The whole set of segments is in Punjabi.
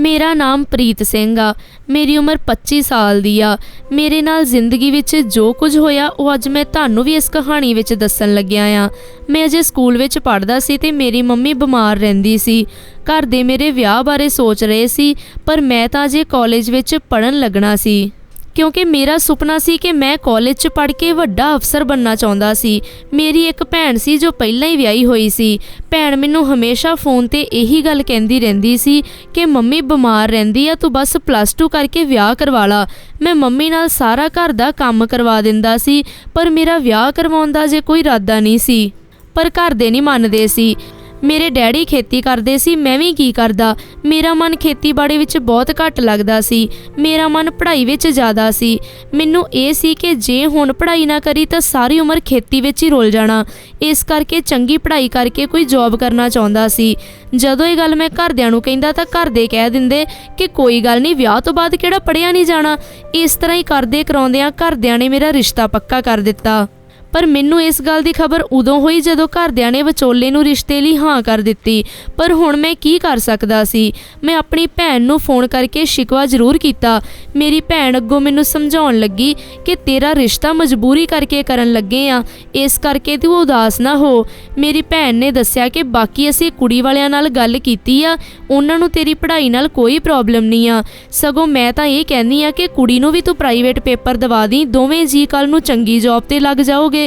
ਮੇਰਾ ਨਾਮ ਪ੍ਰੀਤ ਸਿੰਘ ਆ, ਮੇਰੀ ਉਮਰ 25 ਸਾਲ ਦੀ ਆ। ਮੇਰੇ ਨਾਲ ਜ਼ਿੰਦਗੀ ਵਿੱਚ ਜੋ ਕੁਝ ਹੋਇਆ, ਉਹ ਅੱਜ ਮੈਂ ਤੁਹਾਨੂੰ ਵੀ ਇਸ ਕਹਾਣੀ ਵਿੱਚ ਦੱਸਣ ਲੱਗਿਆ ਆ। ਮੈਂ ਅਜੇ ਸਕੂਲ ਵਿੱਚ ਪੜ੍ਹਦਾ ਸੀ ਤੇ ਮੇਰੀ ਮੰਮੀ ਬਿਮਾਰ ਰਹਿੰਦੀ ਸੀ। ਘਰ ਦੇ ਮੇਰੇ ਵਿਆਹ ਬਾਰੇ ਸੋਚ ਰਹੇ ਸੀ, ਪਰ ਮੈਂ ਤਾਂ ਅਜੇ ਕਾਲਜ ਵਿੱਚ ਪੜ੍ਹਨ ਲੱਗਣਾ ਸੀ। ਕਿਉਂਕਿ ਮੇਰਾ ਸੁਪਨਾ ਸੀ ਕਿ ਮੈਂ ਕਾਲਜ 'ਚ ਪੜ੍ਹ ਕੇ ਵੱਡਾ ਅਫਸਰ ਬਣਨਾ ਚਾਹੁੰਦਾ ਸੀ। ਮੇਰੀ ਇੱਕ ਭੈਣ ਸੀ ਜੋ ਪਹਿਲਾਂ ਹੀ ਵਿਆਹੀ ਹੋਈ ਸੀ। ਭੈਣ ਮੈਨੂੰ ਹਮੇਸ਼ਾ ਫੋਨ ਤੇ ਇਹੀ ਗੱਲ ਕਹਿੰਦੀ ਰਹਿੰਦੀ ਸੀ ਕਿ, ਮੰਮੀ ਬਿਮਾਰ ਰਹਿੰਦੀ ਆ, ਤੂੰ ਬਸ ਪਲੱਸ 2 ਕਰਕੇ ਵਿਆਹ ਕਰਵਾ ਲਾ। ਮੈਂ ਮੰਮੀ ਨਾਲ ਸਾਰਾ ਘਰ ਦਾ ਕੰਮ ਕਰਵਾ ਦਿੰਦਾ ਸੀ, ਪਰ ਮੇਰਾ ਵਿਆਹ ਕਰਵਾਉਣ ਦਾ ਜੇ ਕੋਈ ਇਰਾਦਾ ਨਹੀਂ ਸੀ। ਪਰ ਘਰ ਦੇ ਨਹੀਂ ਮੰਨਦੇ ਸੀ। ਮੇਰੇ ਡੈਡੀ ਖੇਤੀ ਕਰਦੇ ਸੀ, ਮੈਂ ਵੀ ਕੀ ਕਰਦਾ? ਮੇਰਾ ਮਨ ਖੇਤੀਬਾੜੀ ਵਿੱਚ ਬਹੁਤ ਘੱਟ ਲੱਗਦਾ ਸੀ। ਮੇਰਾ ਮਨ ਪੜ੍ਹਾਈ ਵਿੱਚ ਜ਼ਿਆਦਾ ਸੀ। ਮੈਨੂੰ ਇਹ ਸੀ ਕਿ ਜੇ ਹੁਣ ਪੜ੍ਹਾਈ ਨਾ ਕਰੀ ਤਾਂ ਸਾਰੀ ਉਮਰ ਖੇਤੀ ਵਿੱਚ ਹੀ ਰੁਲ ਜਾਣਾ। ਇਸ ਕਰਕੇ ਚੰਗੀ ਪੜ੍ਹਾਈ ਕਰਕੇ ਕੋਈ ਜੌਬ ਕਰਨਾ ਚਾਹੁੰਦਾ ਸੀ। ਜਦੋਂ ਇਹ ਗੱਲ ਮੈਂ ਘਰਦਿਆਂ ਨੂੰ ਕਹਿੰਦਾ ਤਾਂ ਘਰ ਦੇ ਕਹਿ ਦਿੰਦੇ ਕਿ ਕੋਈ ਗੱਲ ਨਹੀਂ, ਵਿਆਹ ਤੋਂ ਬਾਅਦ ਕਿਹੜਾ ਪੜ੍ਹਿਆ ਨਹੀਂ ਜਾਣਾ? ਇਸ ਤਰ੍ਹਾਂ ਹੀ ਕਰਦੇ ਕਰਾਉਂਦਿਆਂ ਘਰਦਿਆਂ ਨੇ ਮੇਰਾ ਰਿਸ਼ਤਾ ਪੱਕਾ ਕਰ ਦਿੱਤਾ। ਪਰ ਮੈਨੂੰ ਇਸ ਗੱਲ ਦੀ ਖਬਰ ਉਦੋਂ ਹੋਈ ਜਦੋਂ ਘਰਦਿਆਂ ਨੇ ਵਿਚੋਲੇ ਨੂੰ ਰਿਸ਼ਤੇ ਲਈ ਹਾਂ ਕਰ ਦਿੱਤੀ। ਪਰ ਹੁਣ ਮੈਂ ਕੀ ਕਰ ਸਕਦਾ ਸੀ? ਮੈਂ ਆਪਣੀ ਭੈਣ ਨੂੰ ਫੋਨ ਕਰਕੇ ਸ਼ਿਕਵਾ ਜ਼ਰੂਰ ਕੀਤਾ। ਮੇਰੀ ਭੈਣ ਅੱਗੋਂ ਮੈਨੂੰ ਸਮਝਾਉਣ ਲੱਗੀ ਕਿ ਤੇਰਾ ਰਿਸ਼ਤਾ ਮਜਬੂਰੀ ਕਰਕੇ ਕਰਨ ਲੱਗੇ ਆ। ਇਸ ਕਰਕੇ ਤੂੰ ਉਦਾਸ ਨਾ ਹੋ। ਮੇਰੀ ਭੈਣ ਨੇ ਦੱਸਿਆ ਕਿ ਬਾਕੀ ਅਸੀਂ ਕੁੜੀ ਵਾਲਿਆਂ ਨਾਲ ਗੱਲ ਕੀਤੀ ਆ। ਉਹਨਾਂ ਨੂੰ ਤੇਰੀ ਪੜ੍ਹਾਈ ਨਾਲ ਕੋਈ ਪ੍ਰੋਬਲਮ ਨਹੀਂ ਆ। ਸਗੋਂ ਮੈਂ ਤਾਂ ਇਹ ਕਹਿੰਦੀ ਆ ਕਿ ਕੁੜੀ ਨੂੰ ਵੀ ਤੂੰ ਪ੍ਰਾਈਵੇਟ ਪੇਪਰ ਦਵਾ ਦੀ। ਦੋਵੇਂ ਜੀ ਕੱਲ ਨੂੰ ਚੰਗੀ ਜੌਬ ਤੇ ਲੱਗ ਜਾਓਗੇ।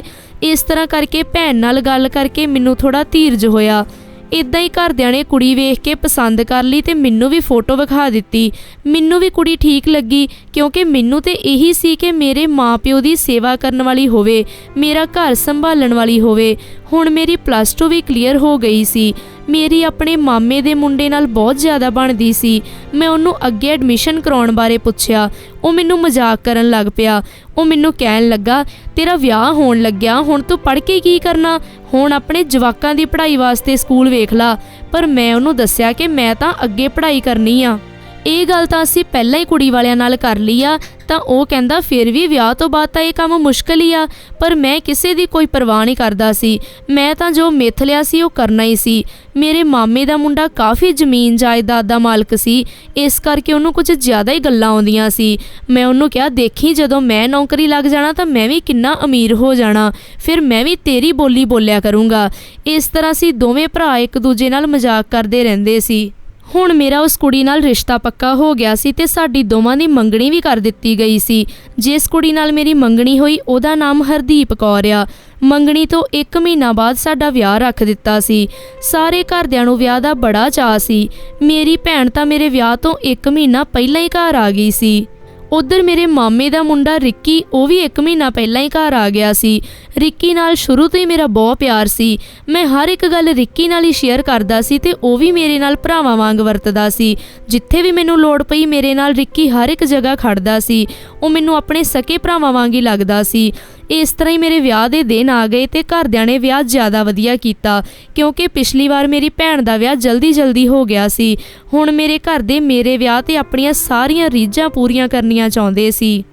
ਇਸ ਤਰ੍ਹਾਂ ਕਰਕੇ ਭੈਣ ਨਾਲ ਗੱਲ ਕਰਕੇ ਮੈਨੂੰ ਥੋੜਾ ਧੀਰਜ ਹੋਇਆ। ਇਦਾਂ ਹੀ ਘਰਦਿਆਂ ਨੇ ਕੁੜੀ ਵੇਖ ਕੇ ਪਸੰਦ ਕਰ ਲਈ ਤੇ ਮੈਨੂੰ ਵੀ ਫੋਟੋ ਵਿਖਾ ਦਿੱਤੀ। ਮੈਨੂੰ ਵੀ ਕੁੜੀ ਠੀਕ ਲੱਗੀ, ਕਿਉਂਕਿ ਮੈਨੂੰ ਤੇ ਇਹੀ ਸੀ ਕਿ ਮੇਰੇ ਮਾਪਿਓ ਦੀ ਸੇਵਾ ਕਰਨ ਵਾਲੀ ਹੋਵੇ, ਮੇਰਾ ਘਰ ਸੰਭਾਲਣ ਵਾਲੀ ਹੋਵੇ। ਹੁਣ ਮੇਰੀ ਪਲੱਸ 2 ਵੀ ਕਲੀਅਰ ਹੋ ਗਈ ਸੀ। ਮੇਰੀ ਆਪਣੇ ਮਾਮੇ ਦੇ ਮੁੰਡੇ ਨਾਲ ਬਹੁਤ ਜ਼ਿਆਦਾ ਬਣਦੀ ਸੀ। ਮੈਂ ਉਹਨੂੰ ਅੱਗੇ ਐਡਮਿਸ਼ਨ ਕਰਾਉਣ ਬਾਰੇ ਪੁੱਛਿਆ। ਉਹ ਮੈਨੂੰ ਮਜ਼ਾਕ ਕਰਨ ਲੱਗ ਪਿਆ। ਉਹ ਮੈਨੂੰ ਕਹਿਣ ਲੱਗਾ, ਤੇਰਾ ਵਿਆਹ ਹੋਣ ਲੱਗਿਆ, ਹੁਣ ਤੂੰ ਪੜ੍ਹ ਕੇ ਕੀ ਕਰਨਾ? ਹੁਣ ਆਪਣੇ ਜਵਾਕਾਂ ਦੀ ਪੜ੍ਹਾਈ ਵਾਸਤੇ ਸਕੂਲ ਵੇਖ ਲਾ। ਪਰ ਮੈਂ ਉਹਨੂੰ ਦੱਸਿਆ ਕਿ ਮੈਂ ਤਾਂ ਅੱਗੇ ਪੜ੍ਹਾਈ ਕਰਨੀ ਆ। ਇਹ ਗੱਲ ਤਾਂ ਅਸੀਂ ਪਹਿਲਾਂ ਹੀ ਕੁੜੀ ਵਾਲਿਆਂ ਨਾਲ ਕਰ ਲਈ ਆ, ਤਾਂ ਉਹ ਕਹਿੰਦਾ ਫਿਰ ਵੀ ਵਿਆਹ ਤੋਂ ਬਾਅਦ ਤਾਂ ਇਹ ਕੰਮ ਮੁਸ਼ਕਲ ਹੀ ਆ, ਪਰ ਮੈਂ ਕਿਸੇ ਦੀ ਕੋਈ ਪਰਵਾਹ ਨਹੀਂ ਕਰਦਾ ਸੀ। ਮੈਂ ਤਾਂ ਜੋ ਮਿੱਥ ਲਿਆ ਸੀ, ਉਹ ਕਰਨਾ ਹੀ ਸੀ। ਮੇਰੇ ਮਾਮੇ ਦਾ ਮੁੰਡਾ ਕਾਫੀ ਜ਼ਮੀਨ ਜਾਇਦਾਦ ਦਾ ਮਾਲਕ ਸੀ, ਇਸ ਕਰਕੇ ਉਹਨੂੰ ਕੁਝ ਜ਼ਿਆਦਾ ਹੀ ਗੱਲਾਂ ਆਉਂਦੀਆਂ ਸੀ। ਮੈਂ ਉਹਨੂੰ ਕਿਹਾ, ਦੇਖੀ, ਜਦੋਂ ਮੈਂ ਨੌਕਰੀ ਲੱਗ ਜਾਣਾ, ਤਾਂ ਮੈਂ ਵੀ ਕਿੰਨਾ ਅਮੀਰ ਹੋ ਜਾਣਾ। ਫਿਰ ਮੈਂ ਵੀ ਤੇਰੀ ਬੋਲੀ ਬੋਲਿਆ ਕਰੂੰਗਾ। ਇਸ ਤਰ੍ਹਾਂ ਸੀ ਦੋਵੇਂ ਭਰਾ ਇੱਕ ਦੂਜੇ ਨਾਲ ਮਜ਼ਾਕ ਕਰਦੇ ਰਹਿੰਦੇ ਸੀ। ਹੁਣ ਮੇਰਾ ਉਸ ਕੁੜੀ ਨਾਲ ਰਿਸ਼ਤਾ ਪੱਕਾ ਹੋ ਗਿਆ ਸੀ ਤੇ ਸਾਡੀ ਦੋਵਾਂ ਦੀ ਮੰਗਣੀ ਵੀ ਕਰ ਦਿੱਤੀ ਗਈ ਸੀ। ਜਿਸ ਕੁੜੀ ਨਾਲ ਮੇਰੀ ਮੰਗਣੀ ਹੋਈ, ਉਹਦਾ ਨਾਮ ਹਰਦੀਪ ਕੌਰ ਆ। ਮੰਗਣੀ ਤੋਂ 1 ਮਹੀਨਾ ਬਾਅਦ ਸਾਡਾ ਵਿਆਹ ਰੱਖ ਦਿੱਤਾ ਸੀ। ਸਾਰੇ ਘਰਦਿਆਂ ਨੂੰ ਵਿਆਹ ਦਾ ਬੜਾ ਚਾਅ ਸੀ। ਮੇਰੀ ਭੈਣ ਤਾਂ ਮੇਰੇ ਵਿਆਹ ਤੋਂ 1 ਮਹੀਨਾ ਪਹਿਲਾਂ ਹੀ ਘਰ ਆ ਗਈ ਸੀ। ਉਧਰ ਮੇਰੇ ਮਾਮੇ ਦਾ ਮੁੰਡਾ ਰਿੱਕੀ, ਉਹ ਵੀ 1 ਮਹੀਨਾ ਪਹਿਲਾਂ ਹੀ ਘਰ ਆ ਗਿਆ ਸੀ। ਰਿੱਕੀ ਨਾਲ ਸ਼ੁਰੂ ਤੋਂ ਹੀ ਮੇਰਾ ਬਹੁਤ ਪਿਆਰ ਸੀ। ਮੈਂ ਹਰ ਇੱਕ ਗੱਲ ਰਿੱਕੀ ਨਾਲ ਹੀ ਸ਼ੇਅਰ ਕਰਦਾ ਸੀ ਤੇ ਉਹ ਵੀ ਮੇਰੇ ਨਾਲ ਭਰਾਵਾਂ ਵਾਂਗ ਵਰਤਦਾ ਸੀ। ਜਿੱਥੇ ਵੀ ਮੈਨੂੰ ਲੋੜ ਪਈ, ਮੇਰੇ ਨਾਲ ਰਿੱਕੀ ਹਰ ਇੱਕ ਜਗ੍ਹਾ ਖੜਦਾ ਸੀ। ਉਹ ਮੈਨੂੰ ਆਪਣੇ ਸਕੇ ਭਰਾਵਾਂ ਵਾਂਗ ਹੀ ਲੱਗਦਾ ਸੀ। ਇਸ ਤਰ੍ਹਾਂ ਹੀ ਮੇਰੇ ਵਿਆਹ ਦੇ ਦਿਨ ਆ ਗਏ ਤੇ ਘਰਦਿਆਂ ਨੇ ਵਿਆਹ ਜ਼ਿਆਦਾ ਵਧੀਆ ਕੀਤਾ, ਕਿਉਂਕਿ ਪਿਛਲੀ ਵਾਰ ਮੇਰੀ ਭੈਣ ਦਾ ਵਿਆਹ ਜਲਦੀ-ਜਲਦੀ ਹੋ ਗਿਆ ਸੀ। ਹੁਣ ਮੇਰੇ ਘਰ ਦੇ ਮੇਰੇ ਵਿਆਹ ਤੇ ਆਪਣੀਆਂ ਸਾਰੀਆਂ ਰੀਝਾਂ ਪੂਰੀਆਂ ਕਰਨੀਆਂ ਚਾਹੁੰਦੇ ਸੀ।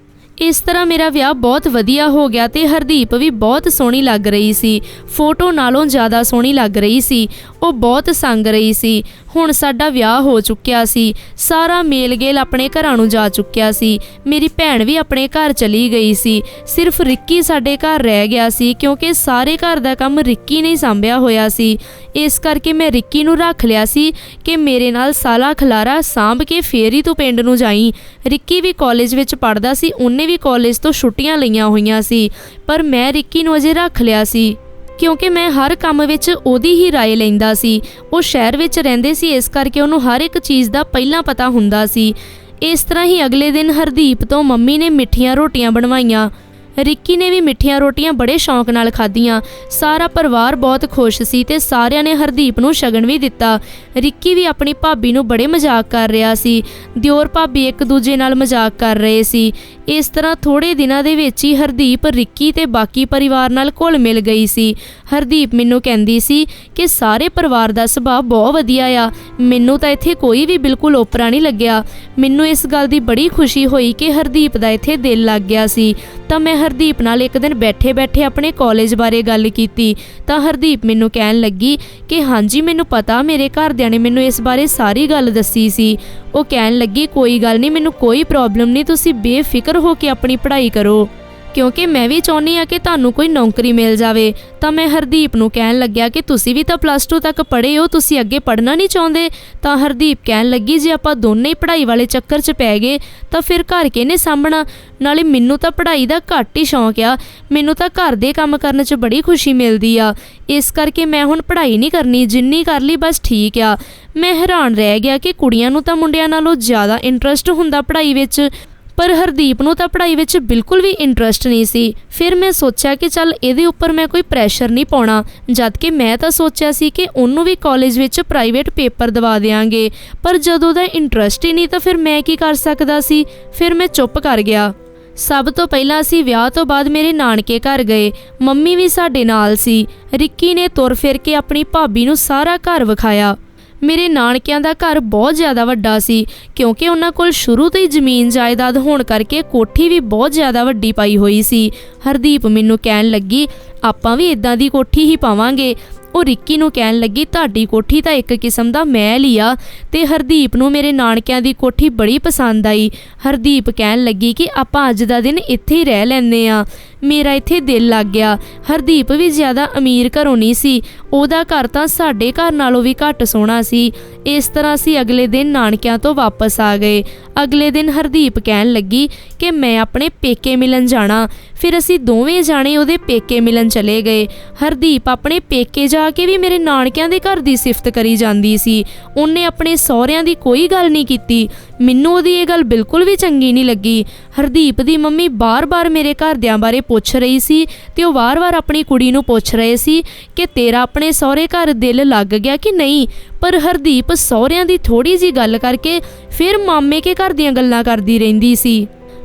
ਇਸ ਤਰ੍ਹਾਂ ਮੇਰਾ ਵਿਆਹ ਬਹੁਤ ਵਧੀਆ ਹੋ ਗਿਆ ਤੇ ਹਰਦੀਪ ਵੀ ਬਹੁਤ ਸੋਹਣੀ ਲੱਗ ਰਹੀ ਸੀ। ਫੋਟੋ ਨਾਲੋਂ ਜ਼ਿਆਦਾ ਸੋਹਣੀ ਲੱਗ ਰਹੀ ਸੀ। ਉਹ ਬਹੁਤ ਸੰਗ ਰਹੀ ਸੀ। ਹੁਣ ਸਾਡਾ ਵਿਆਹ ਹੋ ਚੁੱਕਿਆ ਸੀ। ਸਾਰਾ ਮੇਲ ਗੇਲ ਆਪਣੇ ਘਰਾਂ ਨੂੰ ਜਾ ਚੁੱਕਿਆ ਸੀ। ਮੇਰੀ ਭੈਣ ਵੀ ਆਪਣੇ ਘਰ ਚਲੀ ਗਈ ਸੀ। ਸਿਰਫ ਰਿੱਕੀ ਸਾਡੇ ਘਰ ਰਹਿ ਗਿਆ ਸੀ ਕਿਉਂਕਿ ਸਾਰੇ ਘਰ ਦਾ ਕੰਮ ਰਿੱਕੀ ਨੇ ਹੀ ਸੰਭਿਆ ਹੋਇਆ ਸੀ। ਇਸ ਕਰਕੇ ਮੈਂ ਰਿੱਕੀ ਨੂੰ ਰੱਖ ਲਿਆ ਸੀ ਕਿ ਮੇਰੇ ਨਾਲ ਸਾਲਾ ਖਲਾਰਾ ਸਾਂਭ ਕੇ ਫੇਰ ਹੀ ਤੂੰ ਪਿੰਡ ਨੂੰ ਜਾਈ। ਰਿੱਕੀ ਵੀ ਕਾਲਜ ਵਿੱਚ ਪੜਦਾ ਸੀ, ਉਹਨੇ ਵੀ ਕਾਲਜ ਤੋਂ ਛੁੱਟੀਆਂ ਲਈਆਂ ਹੋਈਆਂ ਸੀ। ਪਰ ਮੈਂ ਰਿੱਕੀ ਨੂੰ ਅਜੇ ਰੱਖ ਲਿਆ ਸੀ। ਕਿਉਂਕਿ ਮੈਂ ਹਰ ਕੰਮ ਵਿੱਚ ਉਹਦੀ ਹੀ رائے ਲੈਂਦਾ ਸੀ ਉਹ ਸ਼ਹਿਰ ਵਿੱਚ ਰਹਿੰਦੇ ਸੀ ਇਸ ਕਰਕੇ ਉਹਨੂੰ ਹਰ ਇੱਕ ਚੀਜ਼ ਦਾ ਪਹਿਲਾਂ ਪਤਾ ਹੁੰਦਾ ਸੀ ਇਸ ਤਰ੍ਹਾਂ ਹੀ ਅਗਲੇ ਦਿਨ ਹਰਦੀਪ ਤੋਂ ਮੰਮੀ ਨੇ ਮਿੱਠੀਆਂ ਰੋਟੀਆਂ ਬਣਵਾਈਆਂ ਰਿੱਕੀ ਨੇ ਵੀ ਮਿੱਠੀਆਂ ਰੋਟੀਆਂ ਬੜੇ ਸ਼ੌਂਕ ਨਾਲ ਖਾਧੀਆਂ। ਸਾਰਾ ਪਰਿਵਾਰ ਬਹੁਤ ਖੁਸ਼ ਸੀ ਤੇ ਸਾਰਿਆਂ ਨੇ ਹਰਦੀਪ ਨੂੰ ਸ਼ਗਨ ਵੀ ਦਿੱਤਾ। ਰਿੱਕੀ ਵੀ ਆਪਣੀ ਭਾਬੀ ਨੂੰ ਬੜੇ ਮਜ਼ਾਕ ਕਰ ਰਿਹਾ ਸੀ। ਦਿਓਰ ਭਾਬੀ ਇੱਕ ਦੂਜੇ ਨਾਲ ਮਜ਼ਾਕ ਕਰ ਰਹੇ ਸੀ। ਇਸ ਤਰ੍ਹਾਂ ਥੋੜੇ ਦਿਨਾਂ ਦੇ ਵਿੱਚ ਹੀ ਹਰਦੀਪ, ਰਿੱਕੀ ਤੇ ਬਾਕੀ ਪਰਿਵਾਰ ਨਾਲ ਘੁਲ ਮਿਲ ਗਈ ਸੀ। ਹਰਦੀਪ ਮੈਨੂੰ ਕਹਿੰਦੀ ਸੀ ਕਿ ਸਾਰੇ ਪਰਿਵਾਰ ਦਾ ਸੁਭਾਅ ਬਹੁਤ ਵਧੀਆ ਆ। ਮੈਨੂੰ ਤਾਂ ਇੱਥੇ ਕੋਈ ਵੀ ਬਿਲਕੁਲ ਓਪਰਾ ਨਹੀਂ ਲੱਗਿਆ। ਮੈਨੂੰ ਇਸ ਗੱਲ ਦੀ ਬੜੀ ਖੁਸ਼ੀ ਹੋਈ ਕਿ ਹਰਦੀਪ ਦਾ ਇੱਥੇ ਦਿਲ ਲੱਗ ਗਿਆ ਸੀ। ਤਾਂ ਮੈਂ ਹਰਦੀਪ ਨਾਲ ਇੱਕ ਦਿਨ ਬੈਠੇ-ਬੈਠੇ ਆਪਣੇ ਕਾਲਜ ਬਾਰੇ ਗੱਲ ਕੀਤੀ। ਤਾਂ ਹਰਦੀਪ ਮੈਨੂੰ ਕਹਿਣ ਲੱਗੀ ਕਿ ਹਾਂਜੀ, ਮੈਨੂੰ ਪਤਾ ਮੇਰੇ ਘਰਦਿਆਂ ਨੇ ਮੈਨੂੰ ਇਸ ਬਾਰੇ ਸਾਰੀ ਗੱਲ ਦੱਸੀ ਸੀ। ਉਹ ਕਹਿਣ ਲੱਗੀ, ਕੋਈ ਗੱਲ ਨਹੀਂ, ਮੈਨੂੰ ਕੋਈ ਪ੍ਰੋਬਲਮ ਨਹੀਂ, ਤੁਸੀਂ ਬੇਫਿਕਰ ਹੋ ਕੇ ਆਪਣੀ ਪੜ੍ਹਾਈ ਕਰੋ। ਕਿਉਂਕਿ ਮੈਂ ਵੀ ਚਾਹੁੰਦੀ ਆ ਕਿ ਤੁਹਾਨੂੰ ਕੋਈ ਨੌਕਰੀ ਮਿਲ ਜਾਵੇ। ਤਾਂ ਮੈਂ ਹਰਦੀਪ ਨੂੰ ਕਹਿਣ ਲੱਗਿਆ ਕਿ ਤੁਸੀਂ ਵੀ ਤਾਂ ਪਲੱਸ 2 ਤੱਕ ਪੜ੍ਹੇ ਹੋ, ਤੁਸੀਂ ਅੱਗੇ ਪੜ੍ਹਨਾ ਨਹੀਂ ਚਾਹੁੰਦੇ। ਤਾਂ ਹਰਦੀਪ ਕਹਿਣ ਲੱਗੀ, ਜੇ ਆਪਾਂ ਦੋਨੇ ਹੀ ਪੜ੍ਹਾਈ ਵਾਲੇ ਚੱਕਰ 'ਚ ਪੈ ਗਏ, ਤਾਂ ਫਿਰ ਘਰ ਕਿਹਨੇ ਸਾਂਭਣਾ? ਨਾਲੇ ਮੈਨੂੰ ਤਾਂ ਪੜ੍ਹਾਈ ਦਾ ਘੱਟ ਹੀ ਸ਼ੌਂਕ ਆ। ਮੈਨੂੰ ਤਾਂ ਘਰ ਦੇ ਕੰਮ ਕਰਨ 'ਚ ਬੜੀ ਖੁਸ਼ੀ ਮਿਲਦੀ ਆ। ਇਸ ਕਰਕੇ ਮੈਂ ਹੁਣ ਪੜ੍ਹਾਈ ਨਹੀਂ ਕਰਨੀ, ਜਿੰਨੀ ਕਰ ਲਈ ਬਸ ਠੀਕ ਆ। ਮੈਂ ਹੈਰਾਨ ਰਹਿ ਗਿਆ ਕਿ ਕੁੜੀਆਂ ਨੂੰ ਤਾਂ ਮੁੰਡਿਆਂ ਨਾਲੋਂ ਜ਼ਿਆਦਾ ਇੰਟਰਸਟ ਹੁੰਦਾ ਪੜ੍ਹਾਈ ਵਿੱਚ। ਪਰ ਹਰਦੀਪ ਨੂੰ ਤਾਂ ਪੜ੍ਹਾਈ ਵਿੱਚ ਬਿਲਕੁਲ ਵੀ ਇੰਟਰਸਟ ਨਹੀਂ ਸੀ। ਫਿਰ ਮੈਂ ਸੋਚਿਆ ਕਿ ਚੱਲ ਇਹਦੇ ਉੱਪਰ ਮੈਂ ਕੋਈ ਪ੍ਰੈਸ਼ਰ ਨਹੀਂ ਪਾਉਣਾ। ਜਦ ਕਿ ਮੈਂ ਤਾਂ ਸੋਚਿਆ ਸੀ ਕਿ ਉਹਨੂੰ ਵੀ ਕਾਲਜ ਵਿੱਚ ਪ੍ਰਾਈਵੇਟ ਪੇਪਰ ਦਵਾ ਦੇਾਂਗੇ ਪਰ ਜਦੋਂ ਦਾ ਇੰਟਰਸਟ ਹੀ ਨਹੀਂ ਤਾਂ ਫਿਰ ਮੈਂ ਕੀ ਕਰ ਸਕਦਾ ਸੀ? ਫਿਰ ਮੈਂ ਚੁੱਪ ਕਰ ਗਿਆ। ਸਭ ਤੋਂ ਪਹਿਲਾਂ ਅਸੀਂ ਵਿਆਹ ਤੋਂ ਬਾਅਦ ਮੇਰੇ ਨਾਨਕੇ ਘਰ ਗਏ। ਮੰਮੀ ਵੀ ਸਾਡੇ ਨਾਲ ਸੀ। ਰਿੱਕੀ ਨੇ ਤੁਰ ਫਿਰ ਕੇ ਆਪਣੀ ਭਾਬੀ ਨੂੰ ਸਾਰਾ ਘਰ ਵਿਖਾਇਆ। ਮੇਰੇ ਨਾਨਕਿਆਂ ਦਾ ਘਰ ਬਹੁਤ ਜ਼ਿਆਦਾ ਵੱਡਾ ਸੀ, ਕਿਉਂਕਿ ਉਹਨਾਂ ਕੋਲ ਸ਼ੁਰੂ ਤੋਂ ਹੀ ਜ਼ਮੀਨ ਜਾਇਦਾਦ ਹੋਣ ਕਰਕੇ ਕੋਠੀ ਵੀ ਬਹੁਤ ਜ਼ਿਆਦਾ ਵੱਡੀ ਪਾਈ ਹੋਈ ਸੀ। ਹਰਦੀਪ ਮੈਨੂੰ ਕਹਿਣ ਲੱਗੀ, ਆਪਾਂ ਵੀ ਇਦਾਂ ਦੀ ਕੋਠੀ ਹੀ ਪਾਵਾਂਗੇ। ਉਹ ਰਿੱਕੀ ਨੂੰ ਕਹਿਣ ਲੱਗੀ, ਤੁਹਾਡੀ ਕੋਠੀ ਤਾਂ ਇੱਕ ਕਿਸਮ ਦਾ ਮਹਿਲ ਹੀ ਆ। ਤੇ ਹਰਦੀਪ ਨੂੰ ਮੇਰੇ ਨਾਨਕਿਆਂ ਦੀ ਕੋਠੀ ਬੜੀ ਪਸੰਦ ਆਈ। ਹਰਦੀਪ ਕਹਿਣ ਲੱਗੀ ਕਿ ਆਪਾਂ ਅੱਜ ਦਾ ਦਿਨ ਇੱਥੇ ਹੀ ਰਹਿ ਲੈਂਦੇ ਆ ਮੇਰਾ ਇੱਥੇ ਦਿਲ ਲੱਗ ਗਿਆ। ਹਰਦੀਪ ਵੀ ਜ਼ਿਆਦਾ ਅਮੀਰ ਘਰੋਂ ਨਹੀਂ ਸੀ। ਉਹਦਾ ਘਰ ਤਾਂ ਸਾਡੇ ਘਰ ਨਾਲੋਂ ਵੀ ਘੱਟ ਸੋਹਣਾ ਸੀ। ਇਸ ਤਰ੍ਹਾਂ ਅਸੀਂ ਅਗਲੇ ਦਿਨ ਨਾਨਕਿਆਂ ਤੋਂ ਵਾਪਸ ਆ ਗਏ। ਅਗਲੇ ਦਿਨ ਹਰਦੀਪ ਕਹਿਣ ਲੱਗੀ ਕਿ ਮੈਂ ਆਪਣੇ ਪੇਕੇ ਮਿਲਣ ਜਾਣਾ। ਫਿਰ ਅਸੀਂ ਦੋਵੇਂ ਜਾਣੇ ਉਹਦੇ ਪੇਕੇ ਮਿਲਣ ਚਲੇ ਗਏ। ਹਰਦੀਪ ਆਪਣੇ ਪੇਕੇ ਜਾ ਕੇ ਵੀ ਮੇਰੇ ਨਾਨਕਿਆਂ ਦੇ ਘਰ ਦੀ ਸਿਫਤ ਕਰੀ ਜਾਂਦੀ ਸੀ। ਉਹਨੇ ਆਪਣੇ ਸਹੁਰਿਆਂ ਦੀ ਕੋਈ ਗੱਲ ਨਹੀਂ ਕੀਤੀ। ਮੈਨੂੰ ਉਹਦੀ ਇਹ ਗੱਲ ਬਿਲਕੁਲ ਵੀ ਚੰਗੀ ਨਹੀਂ ਲੱਗੀ। ਹਰਦੀਪ ਦੀ ਮੰਮੀ ਬਾਰ-ਬਾਰ ਮੇਰੇ ਘਰਦਿਆਂ ਬਾਰੇ ਪੁੱਛ ਰਹੀ ਸੀ ਤੇ ਉਹ ਵਾਰ-ਵਾਰ ਆਪਣੀ ਕੁੜੀ ਨੂੰ ਪੁੱਛ ਰਹੇ ਸੀ ਕਿ ਤੇਰਾ ਆਪਣੇ ਸਹੁਰੇ ਘਰ ਦਿਲ ਲੱਗ ਗਿਆ ਕਿ ਨਹੀਂ? ਪਰ ਹਰਦੀਪ ਸਹੁਰਿਆਂ ਦੀ ਥੋੜੀ ਜੀ ਗੱਲ ਕਰਕੇ ਫਿਰ ਮਾਮੇ ਕੇ ਘਰ ਦੀਆਂ ਗੱਲਾਂ ਕਰਦੀ ਰਹਿੰਦੀ ਸੀ।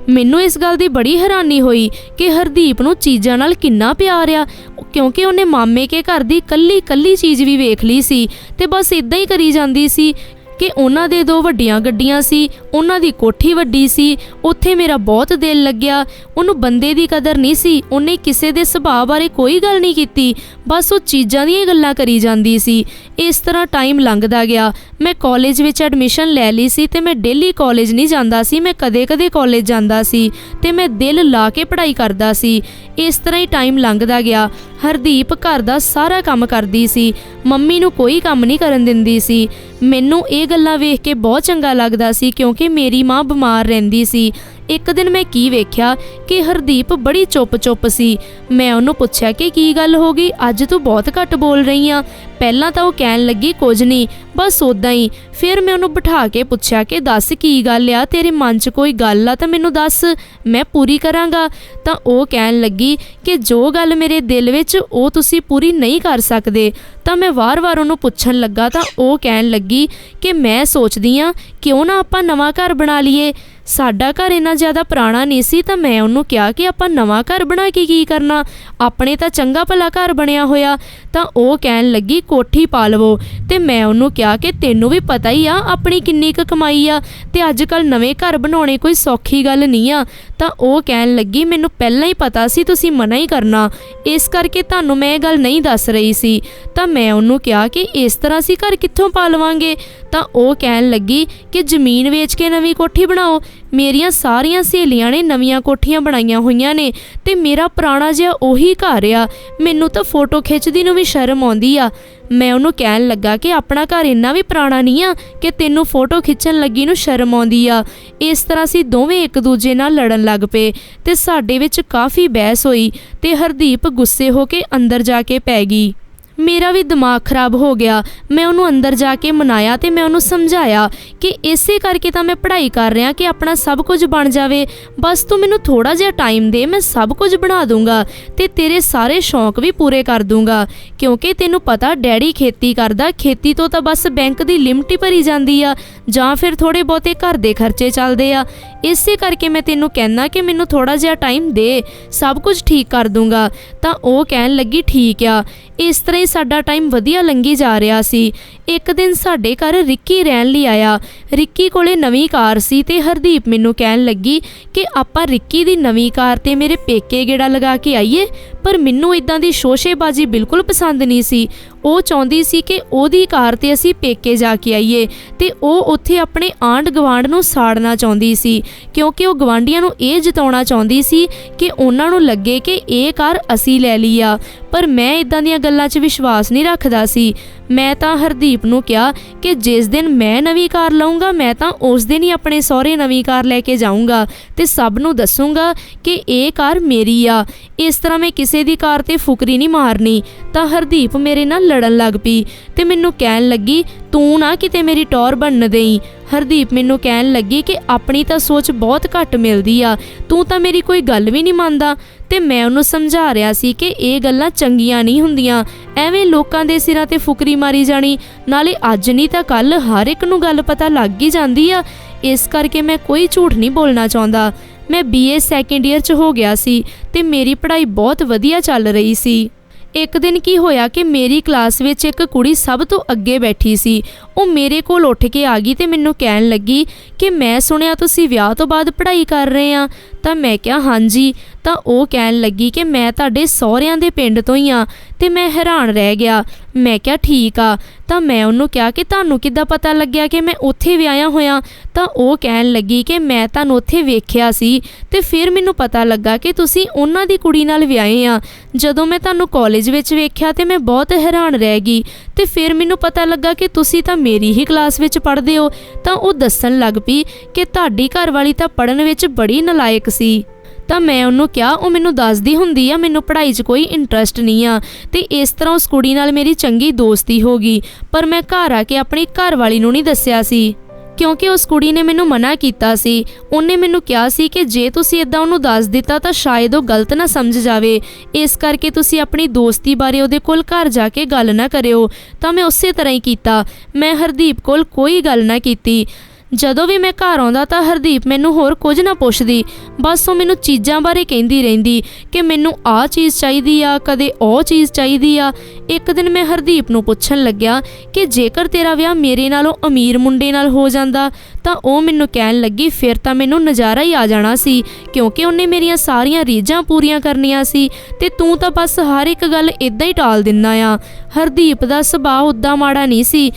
ਮੈਨੂੰ ਇਸ ਗੱਲ ਦੀ ਬੜੀ ਹੈਰਾਨੀ ਹੋਈ ਕਿ ਹਰਦੀਪ ਨੂੰ ਚੀਜ਼ਾਂ ਨਾਲ ਕਿੰਨਾ ਪਿਆਰ ਆ, ਕਿਉਂਕਿ ਉਹਨੇ ਮਾਮੇ ਕੇ ਘਰ ਦੀ ਕੱਲੀ ਕੱਲੀ ਚੀਜ਼ ਵੀ ਵੇਖ ਲਈ ਸੀ ਤੇ ਬਸ ਇਦਾਂ ਹੀ ਕਰੀ ਜਾਂਦੀ ਸੀ ਕਿ ਉਹਨਾਂ ਦੇ ਦੋ ਵੱਡੀਆਂ ਗੱਡੀਆਂ ਸੀ, ਉਹਨਾਂ ਦੀ ਕੋਠੀ ਵੱਡੀ ਸੀ, ਉੱਥੇ ਮੇਰਾ ਬਹੁਤ ਦਿਲ ਲੱਗਿਆ। ਉਹਨੂੰ ਬੰਦੇ ਦੀ ਕਦਰ ਨਹੀਂ ਸੀ, ਉਹਨੇ ਕਿਸੇ ਦੇ ਸੁਭਾਅ ਬਾਰੇ ਕੋਈ ਗੱਲ ਨਹੀਂ ਕੀਤੀ, ਬਸ ਉਹ ਚੀਜ਼ਾਂ ਦੀਆਂ ਗੱਲਾਂ ਕਰੀ ਜਾਂਦੀ ਸੀ। ਇਸ ਤਰ੍ਹਾਂ ਟਾਈਮ ਲੰਘਦਾ ਗਿਆ। ਮੈਂ ਕਾਲਜ ਵਿੱਚ ਐਡਮਿਸ਼ਨ ਲੈ ਲਈ ਸੀ ਤੇ ਮੈਂ ਡੇਲੀ ਕਾਲਜ ਨਹੀਂ ਜਾਂਦਾ ਸੀ, ਮੈਂ ਕਦੇ-ਕਦੇ ਕਾਲਜ ਜਾਂਦਾ ਸੀ ਤੇ ਮੈਂ ਦਿਲ ਲਾ ਕੇ ਪੜ੍ਹਾਈ ਕਰਦਾ ਸੀ। ਇਸ ਤਰ੍ਹਾਂ ਹੀ ਟਾਈਮ ਲੰਘਦਾ ਗਿਆ। ਹਰਦੀਪ ਘਰ ਦਾ ਸਾਰਾ ਕੰਮ ਕਰਦੀ ਸੀ। ਮੰਮੀ ਨੂੰ ਕੋਈ ਕੰਮ ਨਹੀਂ ਕਰਨ ਦਿੰਦੀ ਸੀ। ਮੈਨੂੰ ਇਹ ਗੱਲਾਂ ਵੇਖ ਕੇ ਬਹੁਤ ਚੰਗਾ ਲੱਗਦਾ ਸੀ ਕਿਉਂਕਿ ਮੇਰੀ ਮਾਂ ਬਿਮਾਰ ਰਹਿੰਦੀ ਸੀ। ਇੱਕ ਦਿਨ ਮੈਂ ਕੀ ਵੇਖਿਆ ਕਿ ਹਰਦੀਪ ਬੜੀ ਚੁੱਪ-ਚੁੱਪ ਸੀ। ਮੈਂ ਉਹਨੂੰ ਪੁੱਛਿਆ ਕਿ ਕੀ ਗੱਲ ਹੋ ਗਈ? ਅੱਜ ਤੂੰ ਬਹੁਤ ਘੱਟ ਬੋਲ ਰਹੀ ਆ। ਪਹਿਲਾਂ ਤਾਂ ਉਹ ਕਹਿਣ ਲੱਗੀ, ਕੁਝ ਨਹੀਂ, ਬਸ ਉਦਾਂ ਹੀ। ਫਿਰ ਮੈਂ ਉਹਨੂੰ ਬਿਠਾ ਕੇ ਪੁੱਛਿਆ ਕਿ ਦੱਸ ਕੀ ਗੱਲ ਆ? ਤੇਰੇ ਮਨ 'ਚ ਕੋਈ ਗੱਲ ਆ ਤਾਂ ਮੈਨੂੰ ਦੱਸ। ਮੈਂ ਪੂਰੀ ਕਰਾਂਗਾ। ਤਾਂ ਉਹ ਕਹਿਣ ਲੱਗੀ ਕਿ ਜੋ ਗੱਲ ਮੇਰੇ ਦਿਲ ਵਿੱਚ ਉਹ ਤੁਸੀਂ ਪੂਰੀ ਨਹੀਂ ਕਰ ਸਕਦੇ। ਤਾਂ ਮੈਂ ਵਾਰ-ਵਾਰ ਉਹਨੂੰ ਪੁੱਛਣ ਲੱਗਾ ਤਾਂ ਉਹ ਕਹਿਣ ਲੱਗੀ ਕਿ ਮੈਂ ਸੋਚਦੀ ਆ, ਕਿਉਂ ਨਾ ਆਪਾਂ ਨਵਾਂ ਘਰ ਬਣਾ ਲਈਏ? ਸਾਡਾ ਘਰ ਇੰਨਾ ਜ਼ਿਆਦਾ ਪੁਰਾਣਾ ਨਹੀਂ ਸੀ ਤਾਂ ਮੈਂ ਉਹਨੂੰ ਕਿਹਾ ਕਿ ਆਪਾਂ ਨਵਾਂ ਘਰ ਬਣਾ ਕੇ ਕੀ ਕਰਨਾ? ਆਪਣੇ ਤਾਂ ਚੰਗਾ ਭਲਾ ਘਰ ਬਣਿਆ ਹੋਇਆ। ਤਾਂ ਉਹ ਕਹਿਣ ਲੱਗੀ, ਕੋਠੀ ਪਾ ਲਵੋ ਤੇ ਮੈਂ ਉਹਨੂੰ ਕਿਹਾ ਕਿ ਤੈਨੂੰ ਵੀ ਪਤਾ ਹੀ ਆ, ਆਪਣੀ ਕਿੰਨੀ ਕੁ ਕਮਾਈ ਆ। ਤੇ ਅੱਜ ਕੱਲ ਨਵੇਂ ਘਰ ਬਣਾਉਣੇ ਕੋਈ ਸੌਖੀ ਗੱਲ ਨਹੀਂ ਆ। ਤਾਂ ਉਹ ਕਹਿਣ ਲੱਗੀ, ਮੈਨੂੰ ਪਹਿਲਾਂ ਹੀ ਪਤਾ ਸੀ, ਤੁਸੀਂ ਮਨਾ ਹੀ ਕਰਨਾ। ਇਸ ਕਰਕੇ ਤੁਹਾਨੂੰ ਮੈਂ ਇਹ ਗੱਲ ਨਹੀਂ ਦੱਸ ਰਹੀ ਸੀ। ਤਾਂ ਮੈਂ ਉਹਨੂੰ ਕਿਹਾ ਕਿ ਇਸ ਤਰ੍ਹਾਂ ਅਸੀਂ ਘਰ ਕਿੱਥੋਂ ਪਾ ਲਵਾਂਗੇ ਤਾਂ ਉਹ ਕਹਿਣ ਲੱਗੀ ਕਿ ਜ਼ਮੀਨ ਵੇਚ ਕੇ ਨਵੀਂ ਕੋਠੀ ਬਣਾਓ। ਮੇਰੀਆਂ ਸਾਰੀਆਂ ਸਹੇਲੀਆਂ ਨੇ ਨਵੀਆਂ ਕੋਠੀਆਂ ਬਣਾਈਆਂ ਹੋਈਆਂ ਨੇ ਤੇ ਮੇਰਾ ਪੁਰਾਣਾ ਜਿਹਾ ਉਹੀ ਘਰ ਆ। ਮੈਨੂੰ ਤਾਂ ਫੋਟੋ ਖਿੱਚਦੀ ਨੂੰ ਵੀ ਸ਼ਰਮ ਆਉਂਦੀ ਆ। ਮੈਂ ਉਹਨੂੰ ਕਹਿਣ ਲੱਗਾ ਕਿ ਆਪਣਾ ਘਰ ਇੰਨਾ ਵੀ ਪੁਰਾਣਾ ਨਹੀਂ ਆ ਕਿ ਤੈਨੂੰ ਫੋਟੋ ਖਿੱਚਣ ਲੱਗੀ ਨੂੰ ਸ਼ਰਮ ਆਉਂਦੀ ਆ। ਇਸ ਤਰ੍ਹਾਂ ਅਸੀਂ ਦੋਵੇਂ ਇੱਕ ਦੂਜੇ ਨਾਲ ਲੜਨ ਲੱਗ ਪਏ ਤੇ ਸਾਡੇ ਵਿੱਚ ਕਾਫੀ ਬਹਿਸ ਹੋਈ ਤੇ ਹਰਦੀਪ ਗੁੱਸੇ ਹੋ ਕੇ ਅੰਦਰ ਜਾ ਕੇ ਪੈ ਗਈ। ਮੇਰਾ ਵੀ ਦਿਮਾਗ ਖਰਾਬ ਹੋ ਗਿਆ। ਮੈਂ ਉਹਨੂੰ ਅੰਦਰ ਜਾ ਕੇ ਮਨਾਇਆ ਤੇ ਮੈਂ ਉਹਨੂੰ ਸਮਝਾਇਆ ਕਿ ਇਸੇ ਕਰਕੇ ਤਾਂ ਮੈਂ ਪੜ੍ਹਾਈ ਕਰ ਰਿਹਾ ਕਿ ਆਪਣਾ ਸਭ ਕੁਝ ਬਣ ਜਾਵੇ। ਬਸ ਤੂੰ ਮੈਨੂੰ ਥੋੜਾ ਜਿਹਾ ਟਾਈਮ ਦੇ, ਮੈਂ ਸਭ ਕੁਝ ਬਣਾ ਦੂੰਗਾ ਤੇ ਤੇਰੇ ਸਾਰੇ ਸ਼ੌਂਕ ਵੀ ਪੂਰੇ ਕਰ ਦੂੰਗਾ। ਕਿਉਂਕਿ ਤੈਨੂੰ ਪਤਾ ਡੈਡੀ ਖੇਤੀ ਕਰਦਾ, ਖੇਤੀ ਤੋਂ ਤਾਂ ਬਸ ਬੈਂਕ ਦੀ ਲਿਮਟ ਹੀ ਭਰੀ ਜਾਂਦੀ ਆ। ਜਾਂ ਫਿਰ ਥੋੜੇ ਬਹੁਤੇ ਘਰ ਦੇ ਖਰਚੇ ਚੱਲਦੇ ਆ। ਇਸੇ ਕਰਕੇ ਮੈਂ ਤੈਨੂੰ ਕਹਿਣਾ ਕਿ ਮੈਨੂੰ ਥੋੜਾ ਜਿਹਾ ਟਾਈਮ ਦੇ, ਸਭ ਕੁਝ ਠੀਕ ਕਰ ਦੂੰਗਾ। ਤਾਂ ਉਹ ਕਹਿਣ ਲੱਗੀ, ਠੀਕ ਆ। ਇਸ ਤਰ੍ਹਾਂ ਹੀ ਸਾਡਾ ਟਾਈਮ ਵਧੀਆ ਲੰਘੀ ਜਾ ਰਿਹਾ ਸੀ। ਇੱਕ ਦਿਨ ਸਾਡੇ ਘਰ ਰਿੱਕੀ ਰਹਿਣ ਲਈ ਆਇਆ। ਰਿੱਕੀ ਕੋਲੇ ਨਵੀਂ ਕਾਰ ਸੀ ਤੇ ਹਰਦੀਪ ਮੈਨੂੰ ਕਹਿਣ ਲੱਗੀ ਕਿ ਆਪਾਂ ਰਿੱਕੀ ਦੀ ਨਵੀਂ ਕਾਰ ਤੇ ਮੇਰੇ ਪੇਕੇ ਗੇੜਾ ਲਗਾ ਕੇ ਆਈਏ। ਪਰ ਮੈਨੂੰ ਇਦਾਂ ਦੀ ਸ਼ੋਸ਼ੇਬਾਜ਼ੀ ਬਿਲਕੁਲ ਪਸੰਦ ਨਹੀਂ ਸੀ। ਉਹ ਚਾਹੁੰਦੀ ਸੀ ਕਿ ਉਹਦੀ ਕਾਰ ਤੇ ਅਸੀਂ ਪੇਕੇ ਜਾ ਕੇ ਆਈਏ ਤੇ ਉਹ ਉੱਥੇ ਆਪਣੇ ਆਂਢ ਗਵਾਂਢ ਨੂੰ ਸਾੜਨਾ ਚਾਹੁੰਦੀ ਸੀ, ਕਿਉਂਕਿ ਉਹ ਗਵਾਂਢੀਆਂ ਨੂੰ ਇਹ ਜਿਤਾਉਣਾ ਚਾਹੁੰਦੀ ਸੀ ਕਿ ਉਹਨਾਂ ਨੂੰ ਲੱਗੇ ਕਿ ਇਹ ਕਾਰ ਅਸੀਂ ਲੈ ਲਈ ਆ। ਪਰ ਮੈਂ ਇਦਾਂ ਦੀਆਂ ਗੱਲਾਂ 'ਚ ਵਿਸ਼ਵਾਸ ਨਹੀਂ ਰੱਖਦਾ ਸੀ। ਮੈਂ ਤਾਂ ਹਰਦੀਪ ਨੂੰ ਕਿਹਾ ਕਿ ਜਿਸ ਦਿਨ ਮੈਂ ਨਵੀਂ ਕਾਰ ਲਵਾਂਗਾ ਮੈਂ ਤਾਂ ਉਸ ਦਿਨ ਹੀ ਆਪਣੇ ਸਹੁਰੇ ਨਵੀਂ ਕਾਰ ਲੈ ਕੇ ਜਾਊਂਗਾ ਤੇ ਸਭ ਨੂੰ ਦੱਸੂੰਗਾ ਕਿ ਇਹ ਕਾਰ ਮੇਰੀ ਆ। ਇਸ ਤਰ੍ਹਾਂ ਮੈਂ ਕਿਸੇ ਦੀ ਕਾਰ ਤੇ ਫੁਕਰੀ ਨਹੀਂ ਮਾਰਨੀ। ਤਾਂ ਹਰਦੀਪ ਮੇਰੇ ਨਾਲ ਲੜਨ ਲੱਗ ਪਈ ਤੇ ਮੈਨੂੰ ਕਹਿਣ ਲੱਗੀ, ਤੂੰ ਨਾ ਕਿਤੇ ਮੇਰੀ ਟੌਰ ਬਣਨ ਦੇਈ। ਹਰਦੀਪ ਮੈਨੂੰ ਕਹਿਣ ਲੱਗੀ ਕਿ ਆਪਣੀ ਤਾਂ ਸੋਚ ਬਹੁਤ ਘੱਟ ਮਿਲਦੀ ਆ। ਤੂੰ ਤਾਂ ਮੇਰੀ ਕੋਈ ਗੱਲ ਵੀ ਨਹੀਂ ਮੰਨਦਾ। ਤੇ ਮੈਂ ਉਹਨੂੰ ਸਮਝਾ ਰਿਹਾ ਸੀ ਕਿ ਇਹ ਗੱਲਾਂ ਚੰਗੀਆਂ ਨਹੀਂ ਹੁੰਦੀਆਂ। ਐਵੇਂ ਲੋਕਾਂ ਦੇ ਸਿਰਾਂ ਤੇ ਫੁਕਰੀ ਮਾਰੀ ਜਾਣੀ, ਨਾਲੇ ਅੱਜ ਨਹੀਂ ਤਾਂ ਕੱਲ ਹਰ ਇੱਕ ਨੂੰ ਗੱਲ ਪਤਾ ਲੱਗ ਹੀ ਜਾਂਦੀ ਆ। ਇਸ ਕਰਕੇ ਮੈਂ ਕੋਈ ਝੂਠ ਨਹੀਂ ਬੋਲਣਾ ਚਾਹੁੰਦਾ। ਮੈਂ ਬੀਏ ਸੈਕੰਡ ਈਅਰ 'ਚ ਹੋ ਗਿਆ ਸੀ ਤੇ ਮੇਰੀ ਪੜ੍ਹਾਈ ਬਹੁਤ ਵਧੀਆ ਚੱਲ ਰਹੀ ਸੀ। ਇੱਕ ਦਿਨ ਕੀ ਹੋਇਆ ਕਿ ਮੇਰੀ ਕਲਾਸ ਵਿੱਚ ਇੱਕ ਕੁੜੀ ਸਭ ਤੋਂ ਅੱਗੇ ਬੈਠੀ ਸੀ। ਉਹ ਮੇਰੇ ਕੋਲ ਉੱਠ ਕੇ ਆ ਗਈ ਤੇ ਮੈਨੂੰ ਕਹਿਣ ਲੱਗੀ ਕਿ ਮੈਂ ਸੁਣਿਆ ਤੁਸੀਂ ਵਿਆਹ ਤੋਂ ਬਾਅਦ ਪੜ੍ਹਾਈ ਕਰ ਰਹੇ ਆ। ਤਾਂ ਮੈਂ ਕਿਹਾ, ਹਾਂਜੀ। ਤਾਂ ਉਹ ਕਹਿਣ ਲੱਗੀ ਕਿ ਮੈਂ ਤੁਹਾਡੇ ਸਹੁਰਿਆਂ ਦੇ ਪਿੰਡ ਤੋਂ ਹੀ ਆ ਤੇ ਮੈਂ ਹੈਰਾਨ ਰਹਿ ਗਿਆ। ਮੈਂ ਕਿਹਾ, ਠੀਕ ਆ। ਤਾਂ ਮੈਂ ਉਹਨੂੰ ਕਿਹਾ ਕਿ ਤੁਹਾਨੂੰ ਕਿੱਦਾਂ ਪਤਾ ਲੱਗਿਆ ਕਿ ਮੈਂ ਉੱਥੇ ਵਿਆਹਿਆ ਹੋਇਆ? ਤਾਂ ਉਹ ਕਹਿਣ ਲੱਗੀ ਕਿ ਮੈਂ ਤੁਹਾਨੂੰ ਉੱਥੇ ਵੇਖਿਆ ਸੀ ਤੇ ਫਿਰ ਮੈਨੂੰ ਪਤਾ ਲੱਗਾ ਕਿ ਤੁਸੀਂ ਉਹਨਾਂ ਦੀ ਕੁੜੀ ਨਾਲ ਵਿਆਹੇ ਆ। ਜਦੋਂ ਮੈਂ ਤੁਹਾਨੂੰ ਕਾਲਜ ਵਿੱਚ ਵੇਖਿਆ ਤੇ ਮੈਂ ਬਹੁਤ ਹੈਰਾਨ ਰਹਿ ਗਈ ਤੇ ਫਿਰ ਮੈਨੂੰ ਪਤਾ ਲੱਗਾ ਕਿ ਤੁਸੀਂ ਤਾਂ ਮੇਰੀ ਹੀ ਕਲਾਸ ਵਿੱਚ ਪੜ੍ਹਦੇ ਹੋ, ਤਾਂ ਉਹ ਦੱਸਣ ਲੱਗ ਪਈ ਕਿ ਤੁਹਾਡੀ ਘਰਵਾਲੀ ਤਾਂ ਪੜਨ ਵਿੱਚ ਬੜੀ ਨਲਾਇਕ ਸੀ। ਤਾਂ ਮੈਂ ਉਹਨੂੰ ਕਿਹਾ, ਉਹ ਮੈਨੂੰ ਦੱਸਦੀ ਹੁੰਦੀ ਆ, ਮੈਨੂੰ ਪੜ੍ਹਾਈ 'ਚ ਕੋਈ ਇੰਟਰਸਟ ਨਹੀਂ ਆ। ਤੇ ਇਸ ਤਰ੍ਹਾਂ ਉਸ ਕੁੜੀ ਨਾਲ ਮੇਰੀ ਚੰਗੀ ਦੋਸਤੀ ਹੋ ਗਈ, ਪਰ ਮੈਂ ਘਰ ਆ ਕੇ ਆਪਣੀ ਘਰਵਾਲੀ ਨੂੰ ਨਹੀਂ ਦੱਸਿਆ ਸੀ। ਕਿਉਂਕਿ ਉਸ ਕੁੜੀ ਨੇ ਮੈਨੂੰ ਮਨਾ ਕੀਤਾ ਸੀ। ਉਹਨੇ ਮੈਨੂੰ ਕਿਹਾ ਸੀ ਕਿ ਜੇ ਤੁਸੀਂ ਇਦਾਂ ਉਹਨੂੰ ਦੱਸ ਦਿੱਤਾ ਤਾਂ ਸ਼ਾਇਦ ਉਹ ਗਲਤ ਨਾ ਸਮਝ ਜਾਵੇ। ਇਸ ਕਰਕੇ ਤੁਸੀਂ ਆਪਣੀ ਦੋਸਤੀ ਬਾਰੇ ਉਹਦੇ ਕੋਲ ਘਰ ਜਾ ਕੇ ਗੱਲ ਨਾ ਕਰਿਓ। ਤਾਂ ਮੈਂ ਉਸੇ ਤਰ੍ਹਾਂ ਹੀ ਕੀਤਾ। ਮੈਂ ਹਰਦੀਪ ਕੋਲ ਕੋਈ ਗੱਲ ਨਾ ਕੀਤੀ। ਜਦੋਂ ਵੀ ਮੈਂ ਘਰ ਆਉਂਦਾ ਤਾਂ ਹਰਦੀਪ ਮੈਨੂੰ ਹੋਰ ਕੁਝ ਨਾ ਪੁੱਛਦੀ, ਬਸ ਉਹ ਮੈਨੂੰ ਚੀਜ਼ਾਂ ਬਾਰੇ ਕਹਿੰਦੀ ਰਹਿੰਦੀ ਕਿ ਮੈਨੂੰ ਆਹ ਚੀਜ਼ ਚਾਹੀਦੀ ਆ, ਕਦੇ ਉਹ ਚੀਜ਼ ਚਾਹੀਦੀ ਆ। ਇੱਕ ਦਿਨ ਮੈਂ ਹਰਦੀਪ ਨੂੰ ਪੁੱਛਣ ਲੱਗਿਆ ਕਿ ਜੇਕਰ ਤੇਰਾ ਵਿਆਹ ਮੇਰੇ ਨਾਲੋਂ ਅਮੀਰ ਮੁੰਡੇ ਨਾਲ ਹੋ ਜਾਂਦਾ, ਤਾਂ ਉਹ ਮੈਨੂੰ ਕਹਿਣ ਲੱਗੀ, ਫਿਰ ਤਾਂ ਮੈਨੂੰ ਨਜ਼ਾਰਾ ਹੀ ਆ ਜਾਣਾ ਸੀ, ਕਿਉਂਕਿ ਉਹਨੇ ਮੇਰੀਆਂ ਸਾਰੀਆਂ ਰੀਝਾਂ ਪੂਰੀਆਂ ਕਰਨੀਆਂ ਸੀ ਤੇ ਤੂੰ ਤਾਂ ਬਸ ਹਰ ਇੱਕ ਗੱਲ ਇਦਾਂ ਹੀ ਟਾਲ ਦਿੰਦਾ ਆ। ਹਰਦੀਪ ਦਾ ਸੁਭਾਅ ਉਦਾਂ ਮਾੜਾ ਨਹੀਂ ਸੀ